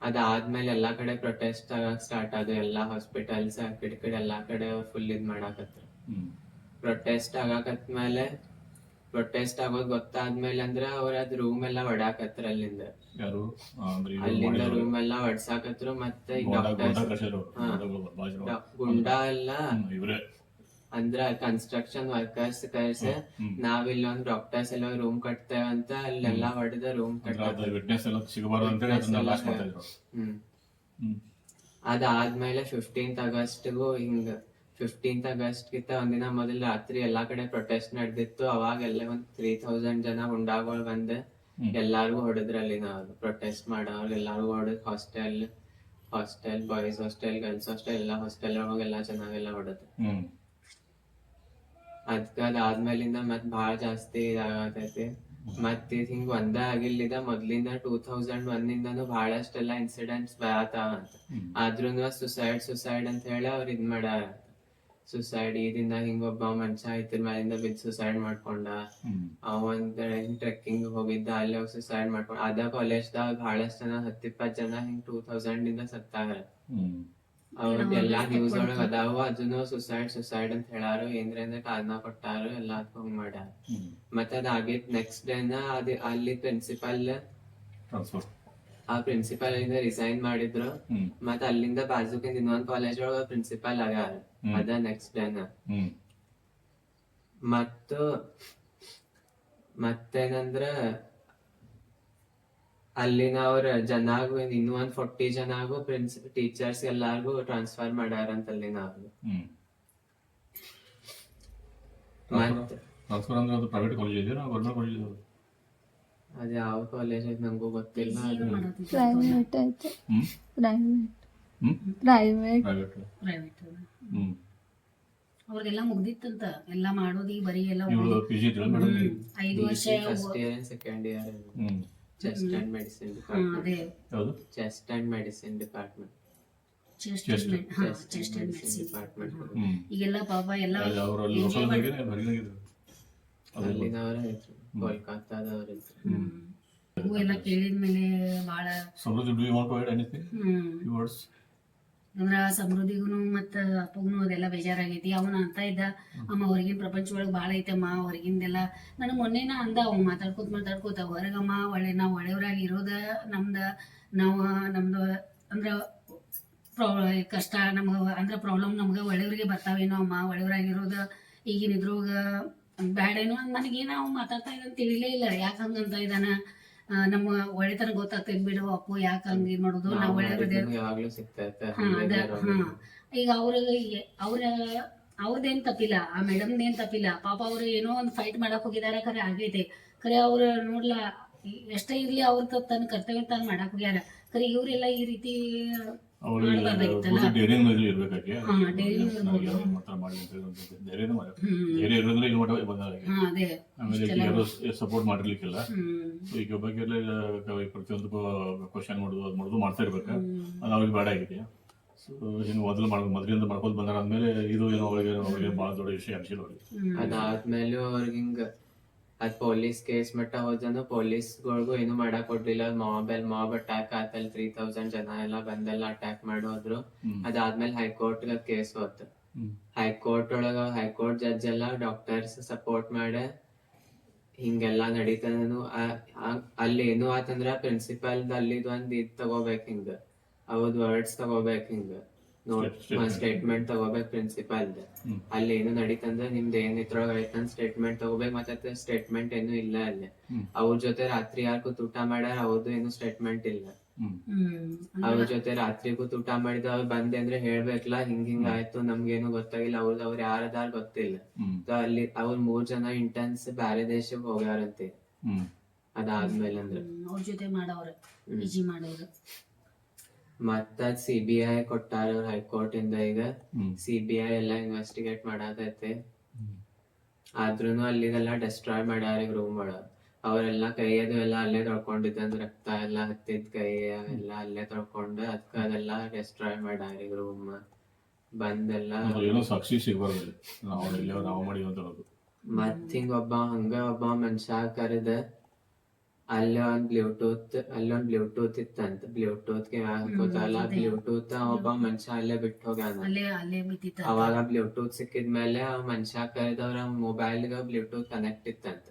ಅದಾದ್ಮೇಲೆ ಎಲ್ಲಾ ಕಡೆ ಪ್ರೊಟೆಸ್ಟ್ ಆಗಕ್ ಸ್ಟಾರ್ಟ್ ಆದ ಎಲ್ಲಾ ಹಾಸ್ಪಿಟಲ್ಸ್ ಆ ಕಡೆ ಎಲ್ಲಾ ಕಡೆ ಫುಲ್ ಇದ್ ಮಾಡಾಕತ್ರ. ಪ್ರೊಟೆಸ್ಟ್ ಆಗಾಕತ್ಮೇಲೆ ಪ್ರೊಟೆಸ್ಟ್ ಆಗೋದ್ ಗೊತ್ತಾದ್ಮೇಲೆ ಅಂದ್ರ ಅವ್ರ ಅದ್ ರೂಮ್ ಎಲ್ಲ ಒಡಾಕತ್ರ ಅಲ್ಲಿಂದ. ಯಾರು? ಅಲ್ಲಿಂದ ರೂಮ್ ಎಲ್ಲ ಒಡ್ಸಾಕತ್ರು ಮತ್ತೆ ಈಗ ಗೋಂಡ- ಡಾಕ್ಟರ್ಸ್ ಎಲ್ಲ ಅಂದ್ರ ಕನ್ಸ್ಟ್ರಕ್ಷನ್ ವರ್ಕರ್ಸ್ ಕರ್ಸ. ನಾವ್ ಇಲ್ಲೊಂದ್ ಡಾಕ್ಟರ್ಸ್ ಎಲ್ಲ ರೂಮ್ ಕಟ್ತೇವೆ ಅಂತ ಅಲ್ಲೆಲ್ಲಾ ಹೊಡೆದ ರೂಮ್ ಕಟ್ಟ ಅದಾದ್ಮೇಲೆ ಫಿಫ್ಟೀನ್ತ್ ಆಗಸ್ಟ್ಗೂ ಹಿಂಗ ಫಿಫ್ಟೀನ್ತ್ ಆಗಸ್ಟ್ ಗಿಂತ ಒಂದಿನ ಮೊದಲು ರಾತ್ರಿ ಎಲ್ಲಾ ಕಡೆ ಪ್ರೊಟೆಸ್ಟ್ ನಡೆದಿತ್ತು. ಅವಾಗೆಲ್ಲ ಒಂದ್ ತ್ರೀ ತೌಸಂಡ್ ಜನ ಗುಂಡಾಗಳು ಬಂದ್ ಎಲ್ಲಾರ್ಗು ಎಲ್ಲಾರ್ಗು ಹೊಡೆದ್ರಲ್ಲಿ ನಾವು ಪ್ರೊಟೆಸ್ಟ್ ಮಾಡೋರು ಎಲ್ಲಾರ್ಗು ಹೊಡೆದ್ hostel hostel boys hostel girls hostel ಎಲ್ಲಾ ಹಾಸ್ಟೆಲ್ ಒಳಗೆ ಎಲ್ಲಾ ಚೆನ್ನಾಗೆಲ್ಲ ಹೊಡೆದ್. ಹ್ಮ್. ಅದ್ಕ ಅದಾದ್ಮೇಲಿಂದ ಮತ್ ಬಾಳ ಜಾಸ್ತಿ ಇದಾಗತೈತಿ. ಮತ್ ಇದ್ ಹಿಂಗ್ ಒಂದ ಆಗಿಲ್ಲಿದ ಮೊದ್ಲಿಂದ ಟೂ ತೌಸಂಡ್ ಒಂದಿಂದನು ಬಹಳಷ್ಟೆಲ್ಲ ಇನ್ಸಿಡೆಂಟ್ಸ್ ಬರತಾವ ಅಂತ ಹ್ಮ್. ಆದ್ರೂ ಸುಸೈಡ್ ಸುಸೈಡ್ ಅಂತ ಹೇಳಿ ಅವ್ರ ಇದ್ ಮಾಡ್ಯಾರ. ಸುಸೈಡ್ ಇದರಿಂದ ಹಿಂಗ ಒಬ್ಬ ಮನುಷ್ಯ ಇದ್ರ ಮ್ಯಾಲಿಂದ ಬಿದ್ದು ಸುಸೈಡ್ ಮಾಡ್ಕೊಂಡ. ಅವಂದ ಅವ ಒಂದ್ ಟ್ರೆಕ್ಕಿಂಗ್ ಹೋಗಿದ್ದ ಅಲ್ಲಿ ಹೋಗಿ ಸುಸೈಡ್ ಮಾಡ್ಕೊಂಡ. ಅದ ಕಾಲೇಜ್ದಾಗ ಬಹಳಷ್ಟು ಜನ ಹತ್ತಿಪ್ಪತ್ ಜನ ಹಿಂಗ್ ಟೂ ತೌಸಂಡ್ ಇಂದ ಸತ್ತಾರ. ಅವ್ರದ್ದೆಲ್ಲಾ ನ್ಯೂಸ್ ಒಳಗ ಅದಾವ ಅದನ್ನು ಸುಸೈಡ್ ಸುಸೈಡ್ ಅಂತ ಹೇಳಾರು ಏನ್ರ ಅಂದ್ರೆ ಕಾರಣ ಕೊಟ್ಟಾರು ಎಲ್ಲಾ ಹಂಗ್ ಮಾಡ್ಯಾರ. ಮತ್ತ ಅದಾಗಿದ್ ನೆಕ್ಸ್ಟ್ ಡೇನ ಅದ ಅಲ್ಲಿ ಪ್ರಿನ್ಸಿಪಲ್ ಆ ಪ್ರಿನ್ಸಿಪಲ್ ಇಂದ ರಿಸೈನ್ ಮಾಡಿದ್ರು. ಮತ್ತೆ ಮತ್ತ ಅಲ್ಲಿಂದ ಬಾಜುಕಿಂದ ಇನ್ನೊಂದ್ ಕಾಲೇಜ್ ಒಳಗ ಪ್ರಿನ್ಸಿಪಲ್ ಆಗ್ಯಾರ. ಹ್ಮ್. ಅದ ನೆಕ್ಸ್ಟ್ ಪ್ಲಾನ್ ಮತ್ತು ಮತ್ತೇನಂದ್ರ ಅಲ್ಲಿನ ಅವ್ರ ಜನಾಗು ಇನ್ನೂ ಒಂದ್ ಫೋರ್ಟಿ ಜನಾಗು ಪ್ರಿನ್ಸ್ ಟೀಚರ್ಸ್ ಎಲ್ಲಾರ್ಗು ಟ್ರಾನ್ಸ್ಫರ್ ಮಾಡ್ಯಾರ ಅಂತ ಅಲ್ಲಿನ ಅವ್ರು. ಮತ್ತೆ ಟ್ರಾನ್ಸ್ಫರ್ ಅಂದ್ರೆ ಅದು ಪ್ರೈವೇಟ್ ಕಾಲೇಜ್ ಇದೆಯಾ? ಗೌರ್ಮೆಂಟ್ ಕಾಲೇಜ್ ಇದೆ ಅದ್ ಯಾವ ಕಾಲೇಜ್ ಅಂತ ನಂಗೂ ಗೊತ್ತಿಲ್ಲ. ಅದು ಪ್ರೈವೇಟ್ ಆಯ್ತು. ಹ್ಮ್? ಪ್ರೈವೇಟ್ ಹ್ಮ್? ಪ್ರೈವೇಟ್ ಪ್ರೈವೇಟ್ ಪ್ರೈವೇಟ್ ಹ್ಮ್. ಅವ್ರಿಗೆಲ್ಲ ಮುಗ್ದಿತ್ತಂತ. ಎಲ್ಲ ಮಾಡೋದು ಈ ಬರೀ ಎಲ್ಲ ಇವ್ರು ಪಿ ಜಿ ಇದ್ರಲ್ಲ ಮೇಡಮ್? ಐದು ವರ್ಷ first year second year hmm. Chest and medicine ಅದೇ. ಯಾವುದು? Chest and medicine department chest chest and medicine department ಹ್ಮ್. ಈಗೆಲ್ಲ ಪಾಪ ಎಲ್ಲ ಅವ್ರು ಅಲ್ಲಿ ಲೋಕಲ್ದಾಗೆ ಹೊರಗಿನಾಗಿದ್ರು ಅದು ಅಲ್ಲಿನವರ ಇದ್ರು ಎಲ್ಲ ಕೇಳಿದ್ಮೇಲೆ ಭಾಳ Samruddhi do you want to add anything hmm. You words ಅಂದ್ರ ಸಮೃದ್ಧಿಗೂ ಮತ್ತ ಅಪ್ಪಗೂ ಅದೆಲ್ಲ ಬೇಜಾರಾಗೈತಿ. ಅವನ ಅಂತ ಇದ್ದ ಅಮ್ಮ ಹೊರಗಿನ ಪ್ರಪಂಚ ಒಳಗೆ ಭಾಳ ಐತಮ್ಮ ಹೊರಗಿಂದೆಲ್ಲ. ನನಗೆ ಮೊನ್ನೆನ ಅಂದ ಅವ್ ಮಾತಾಡ್ಕೋತ ಮಾತಾಡ್ಕೋತ ಹೊರಗಮ್ಮ ಒಳ್ಳೆ ನಾವು ಒಳ್ಳೆಯವ್ರಾಗಿ ಇರೋದ ನಮ್ದ. ನಾವ ನಮ್ದು ಅಂದ್ರ ಪ್ರಾ ಕಷ್ಟ ನಮ್ಗ ಅಂದ್ರ ಪ್ರಾಬ್ಲಮ್ ನಮ್ಗ ಒಳ್ಳೆಯವ್ರಿಗೆ ಬರ್ತಾವೇನೋ ಅಮ್ಮ ಒಳ್ಳೆಯವ್ರಾಗಿರೋದ ಈಗಿನ ಇದ್ರೊಳಗ ಬ್ಯಾಡೇನೋ ನನಗೇನು ಅವ್ನು ಮಾತಾಡ್ತಾ ಇದ್ದಾನೆ ತಿಳಿಲೇ ಇಲ್ಲ. ಯಾಕೆ ಹಂಗಂತ ಇದ್ದಾನ? ಆ, ನಮ್ಮ ಒಳ್ಳೆತನ ಗೊತ್ತಾಗ್ತೈತಿ ಬಿಡು ಅಪ್ಪು ಯಾಕೆ ಹಂಗ ಇದು ಮಾಡೋದು? ನಾವು ಒಳ್ಳೆ ಯಾವಾಗ್ಲೂ ಸಿಗ್ತೈತೆ ಹಾ ಅದ ಹಾ. ಈಗ ಅವ್ರಿಗೆ ಅವ್ರ ಅವ್ರದೇನ್ ತಪ್ಪಿಲ್ಲ ಆ ಮೇಡಮ್ದೇನ್ ತಪ್ಪಿಲ್ಲ. ಪಾಪ ಅವ್ರು ಏನೋ ಒಂದು ಫೈಟ್ ಮಾಡಕ್ ಹೋಗಿದಾರೆ ಖರೆ ಆಗೈತೆ. ಖರೆ ಅವ್ರು ನೋಡ್ಲ ಎಷ್ಟೇ ಇರ್ಲಿ ಅವ್ರ ತನ್ನ ಕರ್ತವ್ಯ ತಾನು ಮಾಡಕ್ ಹೋಗ್ಯಾರ. ಖರೆ ಇವ್ರೆಲ್ಲ ಈ ರೀತಿ ಮಾಡ್ಬಾರ್ದಾಗಿತ್ತಲ್ಲ? ಹಾ, ಅಂತ ಧೈರ್ಯನೂ ಹ್ಮ್. ಇಲ್ಲಿ ಮಟ್ಟ ಬಂದಾಗೆ ಹಾ ಅದೇ. ಆಮೇಲೆ ಇಷ್ಟೆಲ್ಲ- ಯಾರು ಸಪೋರ್ಟ್ ಮಾಡಿರ್ಲಿಕ್ಕಿಲ್ಲ ಹ್ಮ್. ಈಗ ಬಗ್ಗೆ ಪ್ರತಿಯೊಂದು ಕ್ವಶನ್ ಮಾಡುದು ಅದು ಮಾಡುದು ಮಾಡ್ತಾ ಇರ್ಬೇಕು. ಅದು ಅವ್ರಿಗೆ ಬೇಡ ಆಗಿದೆ. ಸೊ ಇನ್ನು ಮೊದಲು ಮಾಡ್ ಮೊದಲಿಂದ ಮಾಡ್ಕೊಂಡು ಬಂದಾರ ಅಂದ್ಮೇಲೆ ಇದು ಏನೋ ಅವಳಿಗೆ ಅವಳಿಗೆ ಭಾಳ ದೊಡ್ಡ ವಿಷಯ ಅನಿಸಿಲ್ಲ ಅವಳಿಗೆ ಹ್ಮ್. ಅದಾದ್ಮೇಲೂ ಅವ್ರಿಗೆ ಹಿಂಗ ಅದ್ ಪೊಲೀಸ್ ಕೇಸ್ ಮಟ್ಟ ಹೋದನು ಪೊಲೀಸ್ಗಳಿಗೂ ಏನು ಮಾಡಕ್ ಕೊಡ್ಲಿಲ್ಲ. ಮಾಬ್ ಮಾಬ್ ಅಟ್ಯಾಕ್ ಆತಲ್ ತ್ರೀ ತೌಸಂಡ್ ಜನ ಎಲ್ಲ ಬಂದೆಲ್ಲ ಅಟ್ಯಾಕ್ ಮಾಡೋದ್ರು. ಹ್ಮ್. ಅದಾದ್ಮೇಲೆ ಹೈಕೋರ್ಟ್ ಕೇಸ್ ಹೋತ್. ಹೈಕೋರ್ಟ್ ಒಳಗ ಹೈಕೋರ್ಟ್ ಜಡ್ಜ್ ಎಲ್ಲ ಡಾಕ್ಟರ್ಸ್ ಸಪೋರ್ಟ್ ಮಾಡ. ಹಿಂಗೆಲ್ಲ ನಡೀತದನು ಅಲ್ಲಿ ಏನು ಆತಂದ್ರ ಪ್ರಿನ್ಸಿಪಲ್ ಅಲ್ಲಿ ಒಂದ್ ಇದ್ ತಗೋಬೇಕ್ ಹಿಂಗ. ಅವದ್ ವರ್ಡ್ಸ್ ತಗೋಬೇಕ್ ಹಿಂಗ. ನೋಡ್ ಸ್ಟೇಟ್ಮೆಂಟ್ ತಗೋಬೇಕು ಪ್ರಿನ್ಸಿಪಲ್ ಅಲ್ಲಿ ಏನು ನಡೀತಂದ್ರ ನಿಮ್ದು ಏನ್ ಇದ್ರೊಳಗ ಐತಂದ್ ಸ್ಟೇಟ್ಮೆಂಟ್ ತಗೋಬೇಕು ಮತ್ತೆ ಸ್ಟೇಟ್ಮೆಂಟ್ ಏನು ಇಲ್ಲ ಅಲ್ಲಿ. ಅವ್ರ ಜೊತೆ ರಾತ್ರಿ ಯಾರು ಕೂತ್ ಊಟ ಮಾಡ್ಯಾರ ಅವ್ರದ್ದು ಏನು ಸ್ಟೇಟ್ಮೆಂಟ್ ಇಲ್ಲ. ಅವ್ರ ಜೊತೆ ರಾತ್ರಿ ಕೂತ್ ಊಟ ಮಾಡಿದ ಅವ್ರು ಬಂದೆ ಅಂದ್ರೆ ಹೇಳ್ಬೇಕಲ್ಲ ಹಿಂಗ್ ಹಿಂಗ್ ಆಯ್ತು ನಮ್ಗೇನು ಗೊತ್ತಾಗಿಲ್ಲ ಅವ್ರದ್ದು ಅವ್ರ ಯಾರದಾರ್ ಗೊತ್ತಿಲ್ಲ. ಅಲ್ಲಿ ಅವ್ರ ಮೂರ್ ಜನ ಇಂಟರ್ನ್ಸ್ ಬ್ಯಾರೆ ದೇಶಕ್ ಹೋಗ್ಯಾರಂತೆ ಅದಾದ್ಮೇಲೆ ಅಂದ್ರೆ. ಹ್ಮ್, ಅವ್ರ ಜೊತೆ ಮಾಡವ್ರ. ಮಾಡವ್ರ. ಮತ್ತ ಸಿ ಬಿ ಐ ಕೊಟ್ಟಾರ ಹೈಕೋರ್ಟ್ ಇಂದ ಈಗ. ಸಿಬಿಐ ಸಿ ಬಿ ಐ ಎಲ್ಲ ಇನ್ವೆಸ್ಟಿಗೇಟ್ ಮಾಡತೈತೆ ಆದ್ರೂನು ಅಲ್ಲಿಗೆಲ್ಲ ಡೆಸ್ಟ್ರಾಯ್ ಮಾಡ್ಯಾರ ರೂಮ್ ಒಳಗ. ಅವರೆಲ್ಲ ಕೈಯದು ಎಲ್ಲ ಅಲ್ಲೇ ತೊಳ್ಕೊಂಡಿದ್ದಂದ್ ರಕ್ತ ಎಲ್ಲ ಹತ್ತಿದ್ ಕೈ ಎಲ್ಲ ಅಲ್ಲೇ ತೊಳ್ಕೊಂಡು ಅದ್ಕ ಅದೆಲ್ಲ ಡೆಸ್ಟ್ರಾಯ್ ಮಾಡ್ಯಾರ ರೂಮ್ ಬಂದೆಲ್ಲ ಅದು ಏನೋ ಸಾಕ್ಷಿ ಸಿಗ್ಬಾರ್ದು ನಾವು ಎಲ್ಲೋ ನಾವು ಅಂತ ಮತ್ ಹಿಂಗ ಒಬ್ಬ ಹಂಗ ಒಬ್ಬ ಮನುಷ್ಯ ಕರೆದ ಅಲ್ಲಿ ಒಂದ್ ಬ್ಲೂಟೂತ್ ಅಲ್ಲಿ ಒಂದ್ ಬ್ಲೂಟೂತ್ ಇತ್ತಂತ. ಬ್ಲೂಟೂತ್ಗೆ ಹಾಕೋತಲ್ಲ ಬ್ಲೂಟೂತ್ ಒಬ್ಬ ಮನುಷ್ಯ ಅಲ್ಲೇ ಬಿಟ್ಟು ಹೋಗ್ಯಾನ. ಅಲ್ಲೇ ಅಲ್ಲೇ ಬಿದ್ದಿತ್ತ ಅವಾಗ ಬ್ಲೂಟೂತ್ ಸಿಕ್ಕಿದ್ಮೇಲೆ ಆ ಮನುಷ್ಯ ಕರೆದವ್ರ ಮೊಬೈಲ್ಗ ಬ್ಲೂಟೂತ್ ಕನೆಕ್ಟ್ ಇತ್ತಂತ.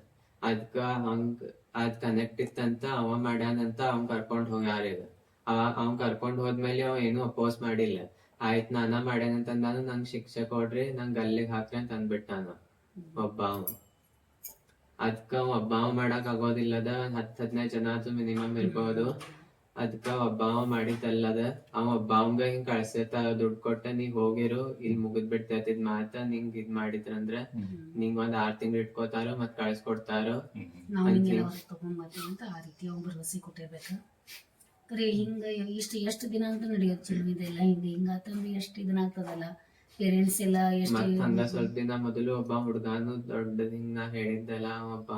ಅದ್ಕ ಹಂಗ್ ಅದ್ ಕನೆಕ್ಟ್ ಇತ್ತಂತ ಅವ ಮಾಡ್ಯಾನಂತ ಅವ್ನ್ ಕರ್ಕೊಂಡ್ ಹೋಗ್ಯಾರ ಈಗ. ಅವ ಅವ್ನ್ ಕರ್ಕೊಂಡ್ ಹೋದ್ಮೇಲೆ ಅವ ಏನು ಅಪೋಸ್ ಮಾಡಿಲ್ಲ. ಆಯ್ತ್ ನಾನ ಮಾಡ್ಯಾನಂತ ನಾನು ನಂಗ್ ಶಿಕ್ಷೆ ಕೊಡ್ರಿ ನಂಗ್ ಗಲ್ಲಿಗ್ ಹಾಕ್ರಿ ಅಂತ ಅಂದ್ಬಿಟ್ಟಾನ. ಒಬ್ಬ ಅವ ಅದ್ಕ ಒಬ್ಬ ಅವ ಮಾಡಕ್ ಆಗೋದಿಲ್ಲದ ಹತ್ ಹದಿನೈದು ಜನ ಅದು ಮಿನಿಮಮ್ ಇರ್ಬೋದು. ಅದ್ಕ ಒಬ್ಬಾವ ಮಾಡಿದ್ದಲ್ಲದ ಅವ ಒಬ್ಬಾವಂಗ ಹಿಂಗ್ ಕಳ್ಸೇತ ದುಡ್ಡು ಕೊಟ್ಟ ನೀ ಹೋಗಿರು ಇಲ್ಲಿ ಮುಗಿದ್ ಬಿಡ್ತೈತಿ ಇದ್ ಮಾತ ನಿಂಗ್ ಇದ್ ಮಾಡಿದ್ರಂದ್ರ ನಿಂಗ್ ಒಂದ್ ಆರ್ ತಿಂಗ್ಳು ಇಟ್ಕೋತಾರ ಮತ್ ಕಳ್ಸಿಕೊಡ್ತಾರ? ನಾವು ಅಂತ ತಗೊಂಡ್ಬರ್ತೀವಿ ಆ ರೀತಿ ಅವ್ನು ಭರವಸೆ ಕೊಟ್ಟಿರ್ಬೇಕು. ಕರೆ ಹಿಂಗೆ ಇಷ್ಟು ಎಷ್ಟು ದಿನ ಅಂತ ನಡೆಯೋದು ಚಲೋ ಇದೆಲ್ಲ ಹಿಂಗೆ ಹಿಂಗಾತಂದ್ರೆ ಎಷ್ಟು ದಿನ ಆಗ್ತದಲ್ಲ? ಪೇರೆಂಟ್ಸ್ ಎಲ್ಲ ಮತ್ ಹಂಗ ಎಷ್ಟು ಸ್ವಲ್ಪ ದಿನ ಮೊದಲು ಒಬ್ಬ ಹುಡ್ಗಾನು ದೊಡ್ಡದ್ ಹಿಂಗ್ ನಾ ಹೇಳಿದ್ದಲ್ಲ ಅವ ಒಬ್ಬ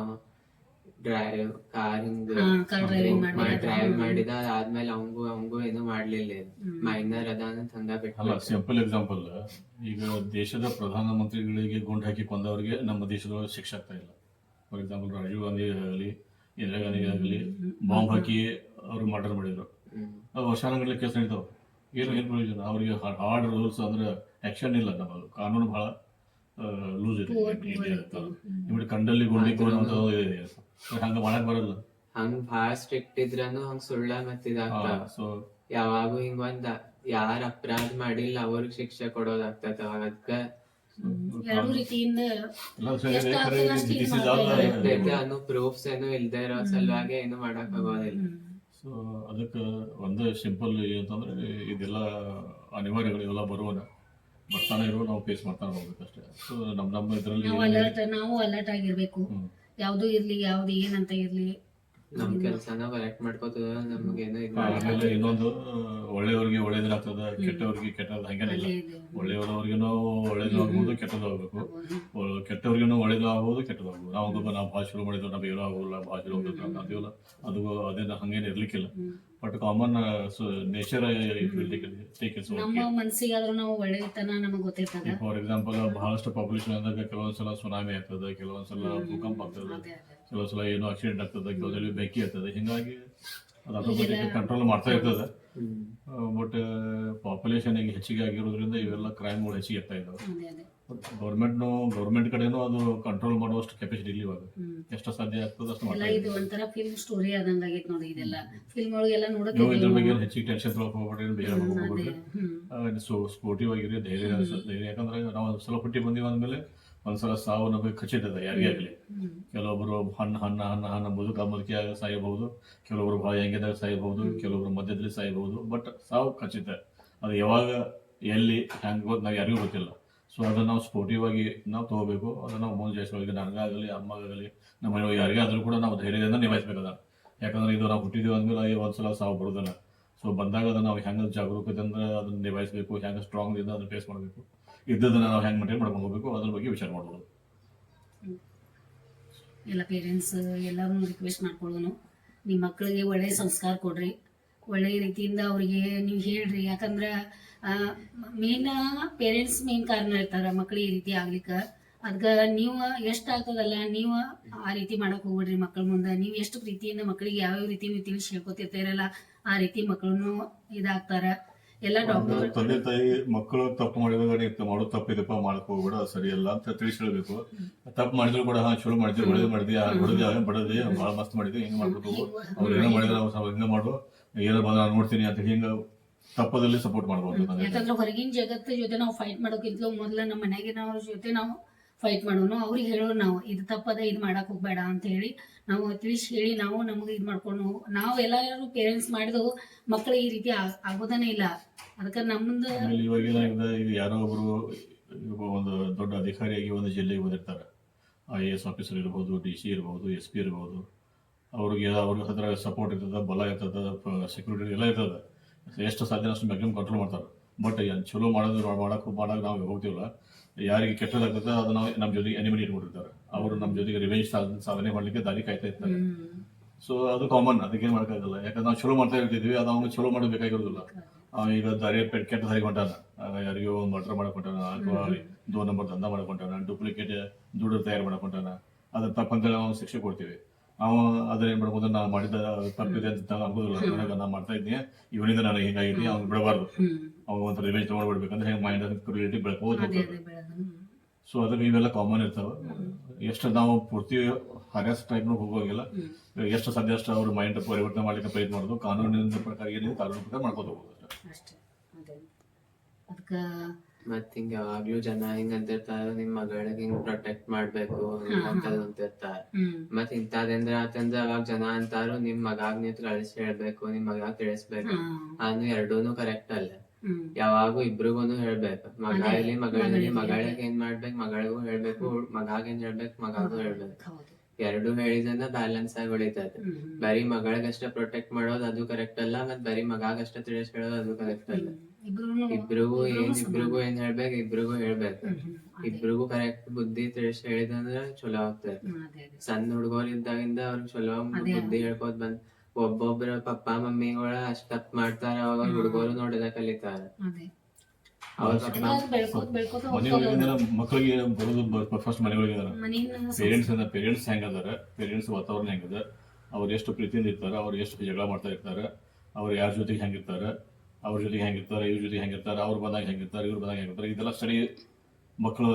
ಡ್ರೈವ್ ಕಾರ್ ಹಿಂಗ್. ಡ್ರೈವ್ ಮಾಡಿದ ಅದಾದ್ಮೇಲೆ ಅವಂಗೂ ಅವಂಗೂ ಏನು ಮಾಡ್ಲಿಲ್ಲ. ಮೈನರ್ ಅದ ಹಂಗ ಅಲ್ಲ ಬಿಟ್ಟು ಸಿಂಪಲ್ ಎಕ್ಸಾಂಪಲ್ ಈಗ ದೇಶದ ಪ್ರಧಾನ ಮಂತ್ರಿಗಳಿಗೆ ಗುಂಡು ಹಾಕಿ ಕೊಂದವರಿಗೆ ನಮ್ಮ ದೇಶದೊಳಗೆ ಶಿಕ್ಷೆ ಆಗ್ತಾ ಇಲ್ಲ. ಫಾರ್ ಎಕ್ಸಾಂಪಲ್ ರಾಜೀವ್ ಗಾಂಧಿ ಆಗಲಿ ಇಂದಿರಾ ಗಾಂಧಿ ಆಗಲಿ ಬಾಂಬ್ ಹಾಕಿ ಅವ್ರು ಮರ್ಡರ್ ಮಾಡಿದ್ರು. ಹ್ಮ್. ಕೆಲಸ ನಡೀತಾವ. ಏನು ಏನು ಪ್ರಯೋಜನ? ಅವರಿಗೆ ಹಾರ್ಡ್ ರೂಲ್ಸ್ ಅಂದ್ರೆ ಆಕ್ಷನ್ ಇಲ್ಲ ನಮ್ಮ ಕಾನೂನು ಬಹಳ ಲೂಸ್ ಇದೆ Poor, ಅಂತ. ಐತಿ. ನಿಮ್ಗೆ ಕಂಡಲ್ಲಿ ಗುಂಡಿ ಕೊಡುವಂತ ಇದೆ ಹಂಗ ಮಾಡಕ್ ಬರಲ್ಲ. ಹಂಗ ಭಾಳ ಸ್ಟ್ರಿಕ್ಟ್ ಇದ್ರನು ಹಂಗ ಸುಳ್ಳ ಮತ್ ಇದಾಗ್ತಾವ. ಸೊ ಯಾವಾಗೂ ಹಿಂಗ ಒಂದ ಯಾರ ಅಪರಾಧ ಮಾಡಿಲ್ಲ ಅವ್ರಿಗೆ ಶಿಕ್ಷೆ ಕೊಡೋದಾಗ್ತದ ಅವಾಗ ಅದ್ಕ ಎರಡು ರೀತಿಯಿಂದ ಅನ್ನೋ ಪ್ರೂಫ್ಸ್ ಏನು ಇಲ್ದೇ ಇರೋ ಸಲುವಾಗಿ ಏನು ಮಾಡಕ್ ಆಗೋದಿಲ್ಲ. ಸೊ ಅದಕ್ಕೆ ಒಂದೇ ಸಿಂಪಲ್ ಅಂತಂದ್ರೆ ಇದೆಲ್ಲ ಅನಿವಾರ್ಯಗಳು ಇವೆಲ್ಲ ಬರುವನ. ಬರ್ತಾನೆ ಇರೋ ನಾವು ಫೇಸ್ ಮಾಡ್ತಾನೆ ಹೋಗ್ಬೇಕಷ್ಟೇ. ಸೊ ನಮ್ಮ ನಮ್ಮ ಇದರಲ್ಲಿ ನಾವು ಅಲರ್ಟ್ ನಾವು ಅಲರ್ಟ್ ಆಗಿರ್ಬೇಕು. ಯಾವುದು ಇರ್ಲಿ ಯಾವ್ದು ಏನಂತ ಇರ್ಲಿ. ನಮ್ ಕೆಲಸನ ಕರೆಕ್ಟ್ ಮಾಡ್ಕೋತದ ನಮಗೆ ಆಮೇಲೆ ಇನ್ನೊಂದು ಒಳ್ಳೆಯವ್ರಿಗೆ ಒಳ್ಳೇದಾಗ್ತದ ಕೆಟ್ಟವ್ರಿಗೆ ಕೆಟ್ಟದ್ದು ಹಂಗೇನಿಲ್ಲ. ಅಲ್ಲೇ ನಾವು ಒಳ್ಳೆಯವರವ್ರಿಗೂ ಒಳ್ಳೇದು ಆಗ್ಬೋದು ಕೆಟ್ಟದ್ದು ಆಗ್ಬೇಕು. ಒ- ಕೆಟ್ಟವ್ರಿಗೂ ಒಳ್ಳೇದು ಆಗ್ಬೋದು ಕೆಟ್ಟದ್ದು ಆಗ್ಬೋದು ನಾವು ಒಬ್ಬ ನಾವು ಭಾಳ ಶುರು ಮಾಡಿದ್ರು ನಮ್ಗೆ ಏನೋ ಆಗೋಲ್ಲ ಭಾಳ ಶುರು ಅಂತ ಅಂತೀವಲ್ಲ? ಅದು ಅದೇನು ಹಂಗೇನು ಇರ್ಲಿಕ್ಕಿಲ್ಲ. ಬಟ್ ಕಾಮನ್ ನೇಚರ್ ನಮ್ಮ ಮನ್ಸಿಗಾದ್ರೂ ನಾವು ಒಳ್ಳೆತನ ನಮಗ್ ಗೊತ್ತಿರ್ತದ. ಫಾರ್ ಎಕ್ಸಾಂಪಲ್ ಬಹಳಷ್ಟು ಪಾಪ್ಯುಲೇಷನ್ ಅಂದಾಗ ಕೆಲವೊಂದ್ಸಲ ಸುನಾಮಿ ಆಗ್ತದೆ ಕೆಲವೊಂದ್ಸಲ ಭೂಕಂಪ ಆಗ್ತದೆ ಕೆಲವೊಂದ್ಸಲ ಏನೋ ಆಕ್ಸಿಡೆಂಟ್ ಆಗ್ತದೆ ಕೆಲವೊಂದ್ಸಲ ಬೆಂಕಿ ಆಗ್ತದೆ. ಹಿಂಗಾಗಿ ಅದು ಆಟೋಮೆಟಿಕ್ ಕಂಟ್ರೋಲ್ ಮಾಡ್ತಾ ಇರ್ತದೆ. ಬಟ್ ಪಾಪ್ಯುಲೇಷನ್ ಹೆಚ್ಚಿಗೆ ಆಗಿರೋದ್ರಿಂದ ಇವೆಲ್ಲ ಕ್ರೈಮ್ಗಳು ಹೆಚ್ಚಿಗೆ ಆಗ್ತಾ ಇದಾವೆ. ಗೌರ್ಮೆಂಟ್ನು ಗೌರ್ಮೆಂಟ್ ಕಡೆನೂ ಅದು ಕಂಟ್ರೋಲ್ ಮಾಡುವಷ್ಟು ಕೆಪಾಸಿಟಿ ಇಲ್ಲ ಇವಾಗ. ಎಷ್ಟು ಸಾಧ್ಯ ಆಗ್ತದೆ ಅಷ್ಟು ಎಲ್ಲ ಇದು ಒಂಥರ ಫಿಲ್ಮ್ ಸ್ಟೋರಿ ಆದಂಗ ಆಗೈತೆ ನೋಡಿ ಇದೆಲ್ಲ. ಫಿಲ್ಮ್ ಒಳಗೆಲ್ಲ ನೋಡಕ್ಕೆ ನೀವು ಇದ್ರ ಬಗ್ಗೆ ಹೆಚ್ಚಿಗೆ ಟೆನ್ಷನ್ ತೊಗೊಳಕ್ ಹೋಗ್ಬೇಡ್ರಿ ಬೇಜಾರು ಹ್ಮ್ ಸೊ ಸ್ಪೋರ್ಟಿವ್ ಆಗಿರಿ ಧೈರ್ಯ ಧೈರ್ಯ. ಯಾಕಂದ್ರೆ ನಾವು ಒಂದ್ಸಲ ಹುಟ್ಟಿ ಬಂದೀವಿ ಅಂದಮೇಲೆ ಒಂದ್ಸಲ ಸಾವು ನಮಗೆ ಖಚಿತ ಇದೆ ಯಾರಿಗೇ ಆಗಲಿ. ಕೆಲವೊಬ್ಬರು ಹಣ್ಣ ಹಣ್ಣ ಹಣ್ಣ ಹಣ್ಣ ಮುದುಕ ಮುದುಕಿಯಾಗ ಸಾಯಬಹುದು. ಕೆಲವೊಬ್ರು ಭಾಳ ಹೆಂಗಿದಾಗ ಸಾಯಬಹುದು ಕೆಲವೊಬ್ರು ಮಧ್ಯದಲ್ಲಿ ಸಾಯಬಹುದು. ಬಟ್ ಸಾವು ಖಚಿತ. ಅದು ಯಾವಾಗ ಎಲ್ಲಿ ಹೆಂಗೆ ನಾವು ಯಾರಿಗೂ ಗೊತ್ತಿಲ್ಲ. ಸೊ ಅದನ್ನ ನಾವು ಸ್ಪೋರ್ಟಿವ್ ಆಗಿ ನಾವು ತಗೋಬೇಕು. ಅದನ್ನ ನಾವು ಮುಂಜಾಯಿಸೋಗಿ ನನಗಾಗಲಿ, ಅಮ್ಮಗಾಗಲಿ, ನಮ್ಮ ಆದರೂ ಕೂಡ ನಾವು ಧೈರ್ಯದಿಂದ ನಿಭಾಯಿಸ್ಬೇಕು ಅದನ್ನ ಯಾಕಂದ್ರೆ ಇದು ನಾವು ಹುಟ್ಟಿದೀವಿ ಅಂದ್ಮೇಲೆ ಈ ಒಂದ್ಸಲ ಸಾವು ಬರೋದಲ್ಲ. ಸೊ ಬಂದಾಗ ಅದನ್ನ ನಾವು ಹೆಂಗೆ ಜಾಗರೂಕತೆಯಿಂದ ಅದನ್ನ ನಿಭಾಯಿಸಬೇಕು, ಹೆಂಗೆ ಸ್ಟ್ರಾಂಗ್ ಇಂದ ಅದನ್ನ ಫೇಸ್ ಮಾಡಬೇಕು. ಇದ್ದದನ್ನ ನಾವು ಹೆಂಗೆ ಮೇಂಟೈನ್ ಮಾಡ್ಕೊಂಡು ಹೋಗ್ಬೇಕು, ಅದ್ರ ಬಗ್ಗೆ ವಿಚಾರ ಮಾಡ್ಬೋದು. ಎಲ್ಲ ಪೇರೆಂಟ್ಸ್ ಎಲ್ಲರೂ ರಿಕ್ವೆಸ್ಟ್ ಮಾಡ್ಕೊಳ್ಳೋನು. ನಿಮ್ಮ ಮಕ್ಕಳಿಗೆ ಒಳ್ಳೆಯ ಸಂಸ್ಕಾರ ಕೊಡ್ರಿ. ಒಳ್ಳೆಯ ರೀತಿಯಿಂದ ಅವರಿಗೆ ನೀವು ಹೇಳ್ರಿ. ಯಾಕಂದ್ರೆ ಮೇನ್ ಪೇರೆಂಟ್ಸ್ ಮೇನ್ ಕಾರಣ ಇರ್ತಾರ ಮಕ್ಳು ಈ ರೀತಿ ಆಗ್ಲಿಕ್ಕೆ. ಅದಕ್ಕೆ ನೀವು ಎಷ್ಟು ಆಗ್ತದಲ್ಲ ನೀವು ಆ ರೀತಿ ಮಾಡಕ್ ಹೋಗ್ಬೇಡ್ರಿ ಮಕ್ಕಳ ಮುಂದೆ. ನೀವು ಎಷ್ಟು ಪ್ರೀತಿಯಿಂದ ಮಕ್ಕಳಿಗೆ ಯಾವ ರೀತಿ ನೀವು ತಿಳಿಸಿ ಹೇಳ್ಕೊತಿರ್ತೀರಲ್ಲ ಆ ರೀತಿ ಮಕ್ಕಳನ್ನು ಇದಾಗ್ತಾರ. ಎಲ್ಲ ಡಾಕ್ಟರ್ ತಂದೆ ತಾಯಿ ಮಕ್ಕಳು ತಪ್ಪು ಮಾಡಿದಾಗ ಮಾಡೋ ತಪ್ಪಿದಪ್ಪ ಮಾಡಕ್ ಹೋಗ್ಬೇಡ ಸರಿ ಸರಿಯಲ್ಲ ಅಂತ ತಿಳಿಸಿ ಹೇಳ್ಬೇಕು. ತಪ್ಪು ಮಾಡಿದ್ರು ಕೂಡ ಹಾ ಚಲೋ ಮಾಡಿದ್ವಿ ಒಳ್ಳೇದು ಮಾಡಿದ್ವಿ ಹೊಡೆದಿ ಬಡದಿ ಭಾಳ ಮಸ್ತ್ ಮಾಡಿದ್ವಿ ಹಿಂಗ್ ಮಾಡ್ಬಿಟ್ಟು ಅವ್ರು ಏನೋ ಮಾಡಿದ್ರೆ ಅವ್ರು ಸ್ವಲ್ಪ ಹಿಂಗ ಮಾಡು ಏನೋ ಬಂದ ನೋಡ್ತೀನಿ ಅಂತ ಹಿಂಗ ತಪ್ಪದಲ್ಲಿ ಸಪೋರ್ಟ್ ಮಾಡಬಹುದು ಯಾಕಂದ್ರೆ ಹೊರಗಿನ ಜಗತ್ತು ಜೊತೆ ನಾವು ಫೈಟ್ ಮಾಡೋಕ್ಕಿಂತಲೂ ಮೊದಲ ನಮ್ಮ ಮನೆಗಿನವ್ರ ಜೊತೆ ನಾವು ಫೈಟ್ ಮಾಡೋಣ ಅವ್ರಿಗೆ ಹೇಳೋಣ ನಾವು ಇದು ತಪ್ಪದ ಇದು ಮಾಡಕ್ ಹೋಗ್ಬೇಡ ಅಂತ ಹೇಳಿ ನಾವು ತಿಳಿಸಿ ಹೇಳಿ ನಾವು ನಮಗೆ ಇದು ಮಾಡ್ಕೊಂಡು ನಾವು ಎಲ್ಲರೂ ಪೇರೆಂಟ್ಸ್ ಮಾಡಿದ್ರು ಮಕ್ಕಳು ಈ ರೀತಿ ಆಗ್- ಆಗೋದನೇ ಇಲ್ಲ. ಅದಕ್ಕೆ ನಮ್ದು ಯಾರೋ ಒಬ್ರು ಒಂದು ದೊಡ್ಡ ಅಧಿಕಾರಿಯಾಗಿ ಒಂದು ಜಿಲ್ಲೆಗೆ ಬಂದಿರ್ತಾರೆ ಐ ಎ ಎಸ್ ಆಫೀಸರ್ ಇರ್ಬೋದು ಡಿ ಸಿ ಇರ್ಬೋದು ಎಸ್ ಪಿ ಇರ್ಬೋದು. ಅವ್ರಿಗೆ ಅವ್ರ ಹತ್ರ ಸಪೋರ್ಟ್ ಇರ್ತದೆ ಬಲ ಇರ್ತದೆ ಸೆಕ್ಯೂರಿಟಿ ಎಲ್ಲ ಇರ್ತದೆ. ಎಷ್ಟು ಸಾಧ್ಯ ಅಷ್ಟು ಮ್ಯಾಕ್ಸಿಮಮ್ ಕಂಟ್ರೋಲ್ ಮಾಡ್ತಾರೆ ಬಟ್ ಚಲೋ ಮಾಡೋದು ಮಾಡೋಕ್ಕೂ ಮಾಡಕ್ಕೆ ನಾವು ಹೋಗ್ತೀವಲ್ಲ ಯಾರಿಗೆ ಕೆಟ್ಟದಾಗ್ತದೆ ಅದು ನಾವು ನಮ್ಮ ಜೊತೆಗೆ ಎನಿಮಿಟ್ ಇಟ್ಕೊಂಡಿರ್ತಾರೆ ಅವರು ನಮ್ಮ ಜೊತೆಗೆ ರಿವೆಂಜ್ ಸಾಧನೆ ಮಾಡಲಿಕ್ಕೆ ದಾರಿ ಕಾಯ್ತಾ ಇರ್ತಾರೆ. ಸೊ ಅದು ಕಾಮನ್ ಅದಕ್ಕೇನು ಮಾಡೋಕ್ಕಾಗಲ್ಲ. ಯಾಕಂದ್ರೆ ನಾವು ಚಲೋ ಮಾಡ್ತಾ ಇರ್ತಿದ್ವಿ ಅದು ಅವನು ಚಲೋ ಮಾಡಬೇಕಾಗಿರೋದಿಲ್ಲ ಈಗ ದಾರಿ ಕೆಟ್ಟ ದಾರಿ ಹೊಂಟಾನ ಯಾರಿಗೋ ಒಂದು ಮರ್ಡರ್ ಮಾಡ್ಕೊಂಟಾನ ಅಥವಾ ದೋ ನಂಬರ್ ದಂಧ ಮಾಡ್ಕೊಂಟಾನ ಡೂಪ್ಲಿಕೇಟ್ ದುಡ್ಡು ತಯಾರು ಮಾಡ್ಕೊಂಟಾನ ಅದನ್ನ ಅದ್ರ ತಪ್ಪಂತ ನಾವು ಶಿಕ್ಷೆ ಕೊಡ್ತೀವಿ. ಅವ ಅದ್ರ ಏನ್ ಮಾಡ್ಬೋದು ನಾನು ಮಾಡಿದ ತಪ್ಪಿದೆ ಅಂತ ನಾನು ಅನ್ಬೋದಿಲ್ಲ ನನಗೆ ನಾನು ಮಾಡ್ತಾ ಇದ್ದೀನಿ ಇವನಿಂದ ನಾನು ಹಿಂಗಾಗಿದೆ ಅವ್ನು ಬಿಡಬಾರ್ದು. ಅವ್ನ ಒಂಥರ ಒಂದು ರಿವೆಂಜ್ ತಗೊಂಡ್ಬಿಡ್ಬೇಕಂದ್ರೆ ಹೆಂಗೆ ಮೈಂಡ್ ಕ್ರಿಯೇಟಿವ್ ಬೆಳ್ಕೋದು ಸೊ ಅದ್ರ ಇವೆಲ್ಲ ಕಾಮನ್ ಇರ್ತಾವೆ. ಎಷ್ಟು ನಾವು ಪೂರ್ತಿ ಹರಾಸ್ ಟೈಪ್ನು ಹೋಗೋಗಿಲ್ಲ. ಎಷ್ಟು ಸಾಧ್ಯ ಅಷ್ಟು ಅವ್ರ ಮೈಂಡ್ ಪರಿವರ್ತನೆ ಮಾಡ್ಲಿಕ್ಕೆ ಪ್ರಯತ್ನ ಮಾಡೋದು ಕಾನೂನಿನ ಪ್ರಕಾರ ಏನಿದೆ ಕಾನೂನು ಪ್ರಕಾರ ಮಾಡ್ಕೋತ ಹೋಗೋದು. ಅಷ್ಟೇ. ಅದಕ್ಕೆ ಮತ್ ಹಿಂಗ ಯಾವಾಗ್ಲೂ ಜನ ಹಿಂಗ ಅಂತಿರ್ತಾರ ನಿಮ್ ಮಗಳಿಗೆ ಹಿಂಗ್ ಪ್ರೊಟೆಕ್ಟ್ ಮಾಡ್ಬೇಕು ಅಂತದ್ ಅಂತಿರ್ತಾರ. ಮತ್ ಇಂತಾದಂದ್ರ ಆತಂದ್ರ ಅವಾಗ ಜನ ಅಂತಾರು ನಿಮ್ ಮಗಾಗ್ ನೀವ್ ಕಳಿಸಿ ಹೇಳ್ಬೇಕು ನಿಮ್ ಮಗಾಗ್ ತಿಳಿಸ್ಬೇಕು. ಹಾ. ಎರಡೂನು ಕರೆಕ್ಟ್ ಅಲ್ಲ. ಯಾವಾಗೂ ಇಬ್ರಿಗೂನು ಹೇಳ್ಬೇಕು. ಮಗ ಇಲ್ಲಿ ಮಗಳಿಗೆ ಮಗಳಿಗೆ ಏನ್ ಮಾಡ್ಬೇಕು ಮಗಳಿಗೂ ಹೇಳ್ಬೇಕು ಮಗಾಗ್ ಏನ್ ಹೇಳ್ಬೇಕು ಮಗಾಗೂ ಹೇಳ್ಬೇಕು. ಎರಡು ಹೇಳಿದ್ರನ್ನ ಬ್ಯಾಲೆನ್ಸ್ ಆಗಿ ಉಳಿತದೆ. ಬರೀ ಮಗಳಿಗಷ್ಟೇ ಪ್ರೊಟೆಕ್ಟ್ ಮಾಡೋದು ಅದು ಕರೆಕ್ಟ್ ಅಲ್ಲ ಮತ್ತ್ ಬರೀ ಮಗಾಗಷ್ಟೇ ತಿಳಿಸ್ ಹೇಳೋದು ಅದು ಕರೆಕ್ಟ್ ಅಲ್ಲ. ಇಬ್ರಿಗೂ ಏನ್ ಇಬ್ರಿಗೂ ಏನ್ ಹೇಳ್ಬೇಕು ಇಬ್ರಿಗೂ ಹೇಳ್ಬೇಕು. ಇಬ್ರಿಗೂ ಕರೆಕ್ಟ್ ಬುದ್ಧಿ ತಿಳಿಸಿ ಹೇಳಿದಂದ್ರ ಚಲೋ ಆಗ್ತದೆ. ಸಣ್ಣ ಹುಡುಗರು ಇದ್ದಾಗಿಂದ ಅವ್ರಿಗೆ ಚಲೋ ಬುದ್ಧಿ ಹೇಳ್ಕೋದ್ ಬಂದ್ ಒಬ್ಬೊಬ್ರ ಪಪ್ಪ ಮಮ್ಮಿಗಳ ಅಷ್ಟ ತಪ್ಪ ಮಾಡ್ತಾರ ಅವಾಗ ಹುಡುಗರು ನೋಡಿದ ಕಲಿತಾರ. ಮಕ್ಕಳಿಗೆ ಬರೋದು ಫಸ್ಟ್ ಮನೆಯೊಳಗೆ ಪೇರೆಂಟ್ಸ್ ಅಂದ ಪೇರೆಂಟ್ಸ್ ಹೆಂಗದಾರ ಪೇರೆಂಟ್ಸ್ ವಾತಾವರಣ ಹೆಂಗದ ಅವ್ರು ಎಷ್ಟು ಪ್ರೀತಿಯಿಂದ ಇರ್ತಾರ ಅವ್ರು ಎಷ್ಟು ಜಗಳ ಮಾಡ್ತಾ ಇರ್ತಾರೆ ಅವ್ರು ಯಾರ ಜೊತೆಗೆ ಹೆಂಗಿರ್ತಾರೆ ಅವ್ರ ಜೊತೆಗೆ ಹೆಂಗಿರ್ತಾರೆ ಇವ್ರ ಜೊತೆಗೆ ಹೆಂಗಿರ್ತಾರೆ ಅವ್ರು ಬಂದಾಗ ಹೆಂಗಿರ್ತಾರೆ ಇವ್ರು ಬಂದಾಗ ಹೆಂಗಿರ್ತಾರೆ ಇದೆಲ್ಲ ಸ್ಟಡಿ ಮಕ್ಕಳು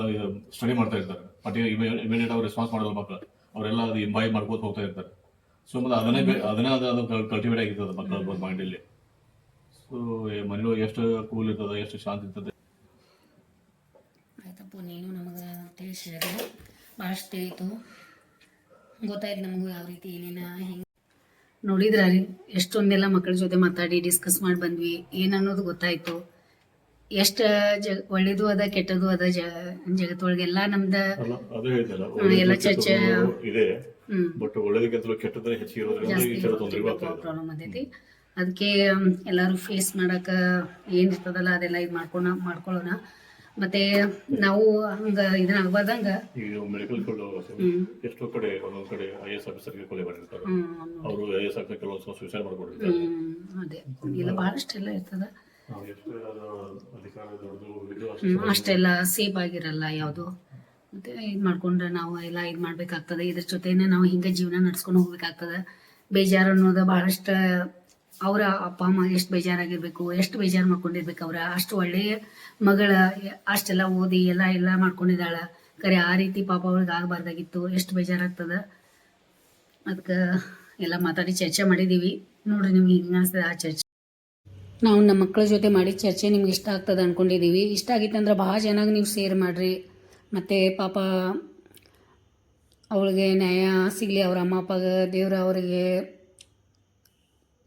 ಸ್ಟಡಿ ಮಾಡ್ತಾ ಇರ್ತಾರೆ. ಬಟ್ ಇಮಿಡಿಯೇಟ್ ಅವ್ರು ರೆಸ್ಪಾನ್ಸ್ ಮಾಡೋದು ಮಕ್ಕಳು ಅವರೆಲ್ಲ ಅದು ಇಂಬಾಯ್ ಮಾಡ್ಕೋತ ಹೋಗ್ತಾ ಇರ್ತಾರೆ. ಸೊ ಮತ್ತೆ ಅದನ್ನೇ ಅದನ್ನೇ ಅದು ಅದು ಕಲ್ಟಿವೇಟ್ ಆಗಿರ್ತದೆ ಮಕ್ಕಳ ಮೈಂಡಲ್ಲಿ ಸೊ ಮನೆಯೊಳಗೆ ಎಷ್ಟು ಕೂಲ್ ಇರ್ತದೆ ಎಷ್ಟು ಶಾಂತಿ ಇರ್ತದೆ. ಆಯ್ತಪ್ಪ ನೀನು ನಮಗೆ ತಿಳಿಸಿದ್ರೆ ಭಾಳಷ್ಟು ಗೊತ್ತಾಯ್ತು ನಮಗೂ ಯಾವ ರೀತಿ ಏನೇನ ಹೆಂಗೆ ನೋಡಿದ್ರ ರೀ? ಎಷ್ಟೊಂದೆಲ್ಲ ಮಕ್ಕಳ ಜೊತೆ ಮಾತಾಡಿ ಡಿಸ್ಕಸ್ ಮಾಡಿ ಬಂದ್ವಿ. ಏನನ್ನೋದು ಗೊತ್ತಾಯ್ತು. ಎಷ್ಟು ಜ ಒಳ್ಳೇದು ಅದ ಕೆಟ್ಟದು ಅದ ಜ ಜಗತ್ತೊಳಗೆಲ್ಲ ನಮ್ದ ಎಲ್ಲ ಚರ್ಚೆ ಇದೆ. ಬಟ್ ಒಳ್ಳೇದಕ್ಕಿಂತಲೂ ಕೆಟ್ಟದ್ರೆ ಹೆಚ್ಚಿಗೆ ಇರೋದ್ರಿಂದ ಈ ಥರ ತೊಂದರೆ ಪ್ರಾಬ್ಲಮ್ ಆಗೈತಿ ಅದಕ್ಕೆ ಎಲ್ಲರೂ ಫೇಸ್ ಮಾಡಕ ಏನ್ ಇರ್ತದಲ್ಲ ಅದೆಲ್ಲ ಇದ್ ಮಾಡ್ಕೊಳ ಮಾಡ್ಕೊಳ್ಳೋಣ. ಮತ್ತೆ ನಾವು ಹಂಗ ಇದನ್ನ ಆಗ್ಬಾರ್ದಂಗ. ಈಗ ಮೆಡಿಕಲ್ ಹ್ಮ್. ಎಷ್ಟೋ ಕಡೆ ಒಂದೊಂದ್ ಕಡೆ ಐ ಎಸ್ ಆಫೀಸರ್ಗೆ ಕೊಲೆ ಮಾಡಿರ್ತಾರೆ. ಅವರು ಐ ಎಸ್ ಆಫೀಸರ್ ಕೆಲವೊಂದು ಸೂಸೈಡ್ ಮಾಡ್ಕೊಂಡಿರ್ತಾರೆ. ಅದೇ. ಇಲ್ಲ ಬಹಳಷ್ಟೆಲ್ಲ ಇರ್ತದ. ಅಷ್ಟೆಲ್ಲ ಸೇಫ್ ಆಗಿರಲ್ಲ ಯಾವುದು. ಮತ್ತೆ ಇದ್ ಮಾಡ್ಕೊಂಡ್ರೆ ನಾವು ಎಲ್ಲ ಇದ್ ಮಾಡ್ಬೇಕಾಗ್ತದೆ. ಇದ್ರ ಜೊತೆನೆ ನಾವು ಹಿಂಗೆ ಜೀವನ ನಡ್ಸ್ಕೊಂಡು ಹೋಗ್ಬೇಕಾಗ್ತದ. ಬೇಜಾರು ಅನ್ನೋದ ಬಹಳಷ್ಟು ಅವರ ಅಪ್ಪ, ಅಮ್ಮ ಎಷ್ಟು ಬೇಜಾರಾಗಿರ್ಬೇಕು, ಎಷ್ಟು ಬೇಜಾರು ಮಾಡ್ಕೊಂಡಿರ್ಬೇಕು ಅವ್ರ? ಅಷ್ಟು ಒಳ್ಳೆಯ ಮಗಳ, ಅಷ್ಟೆಲ್ಲ ಓದಿ ಎಲ್ಲ ಎಲ್ಲ ಮಾಡ್ಕೊಂಡಿದ್ದಾಳ. ಕರೆ ಆ ರೀತಿ ಪಾಪ ಅವ್ರಿಗೆ ಆಗಬಾರ್ದಾಗಿತ್ತು. ಎಷ್ಟು ಬೇಜಾರಾಗ್ತದ? ಅದಕ್ಕೆ ಎಲ್ಲ ಮಾತಾಡಿ ಚರ್ಚೆ ಮಾಡಿದ್ದೀವಿ ನೋಡ್ರಿ ನಿಮ್ಗೆ ಹಿಂಗೆ ಅನಿಸ್ತದೆ ಆ ಚರ್ಚೆ. ನಾವು ನಮ್ಮ ಮಕ್ಕಳ ಜೊತೆ ಮಾಡಿ ಚರ್ಚೆ ನಿಮ್ಗೆ ಇಷ್ಟ ಆಗ್ತದೆ ಅಂದ್ಕೊಂಡಿದ್ದೀವಿ ಇಷ್ಟ ಆಗಿತ್ತಂದ್ರೆ ಭಾಳ ಚೆನ್ನಾಗಿ ನೀವು ಶೇರ್ ಮಾಡಿರಿ. ಮತ್ತು ಪಾಪ ಅವಳಿಗೆ ನ್ಯಾಯ ಸಿಗಲಿ, ಅವ್ರ ಅಮ್ಮ, ಅಪ್ಪಗೆ ದೇವ್ರ ಅವರಿಗೆ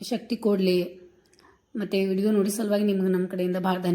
ಶಕ್ತಿ ಕೊಡಲಿ. ಮತ್ತು ವಿಡಿಯೋ ನೋಡಿ ಸಲುವಾಗಿ ನಿಮ್ಗೆ ನಮ್ಮ ಕಡೆಯಿಂದ ಭಾಳ ಧನ್ಯ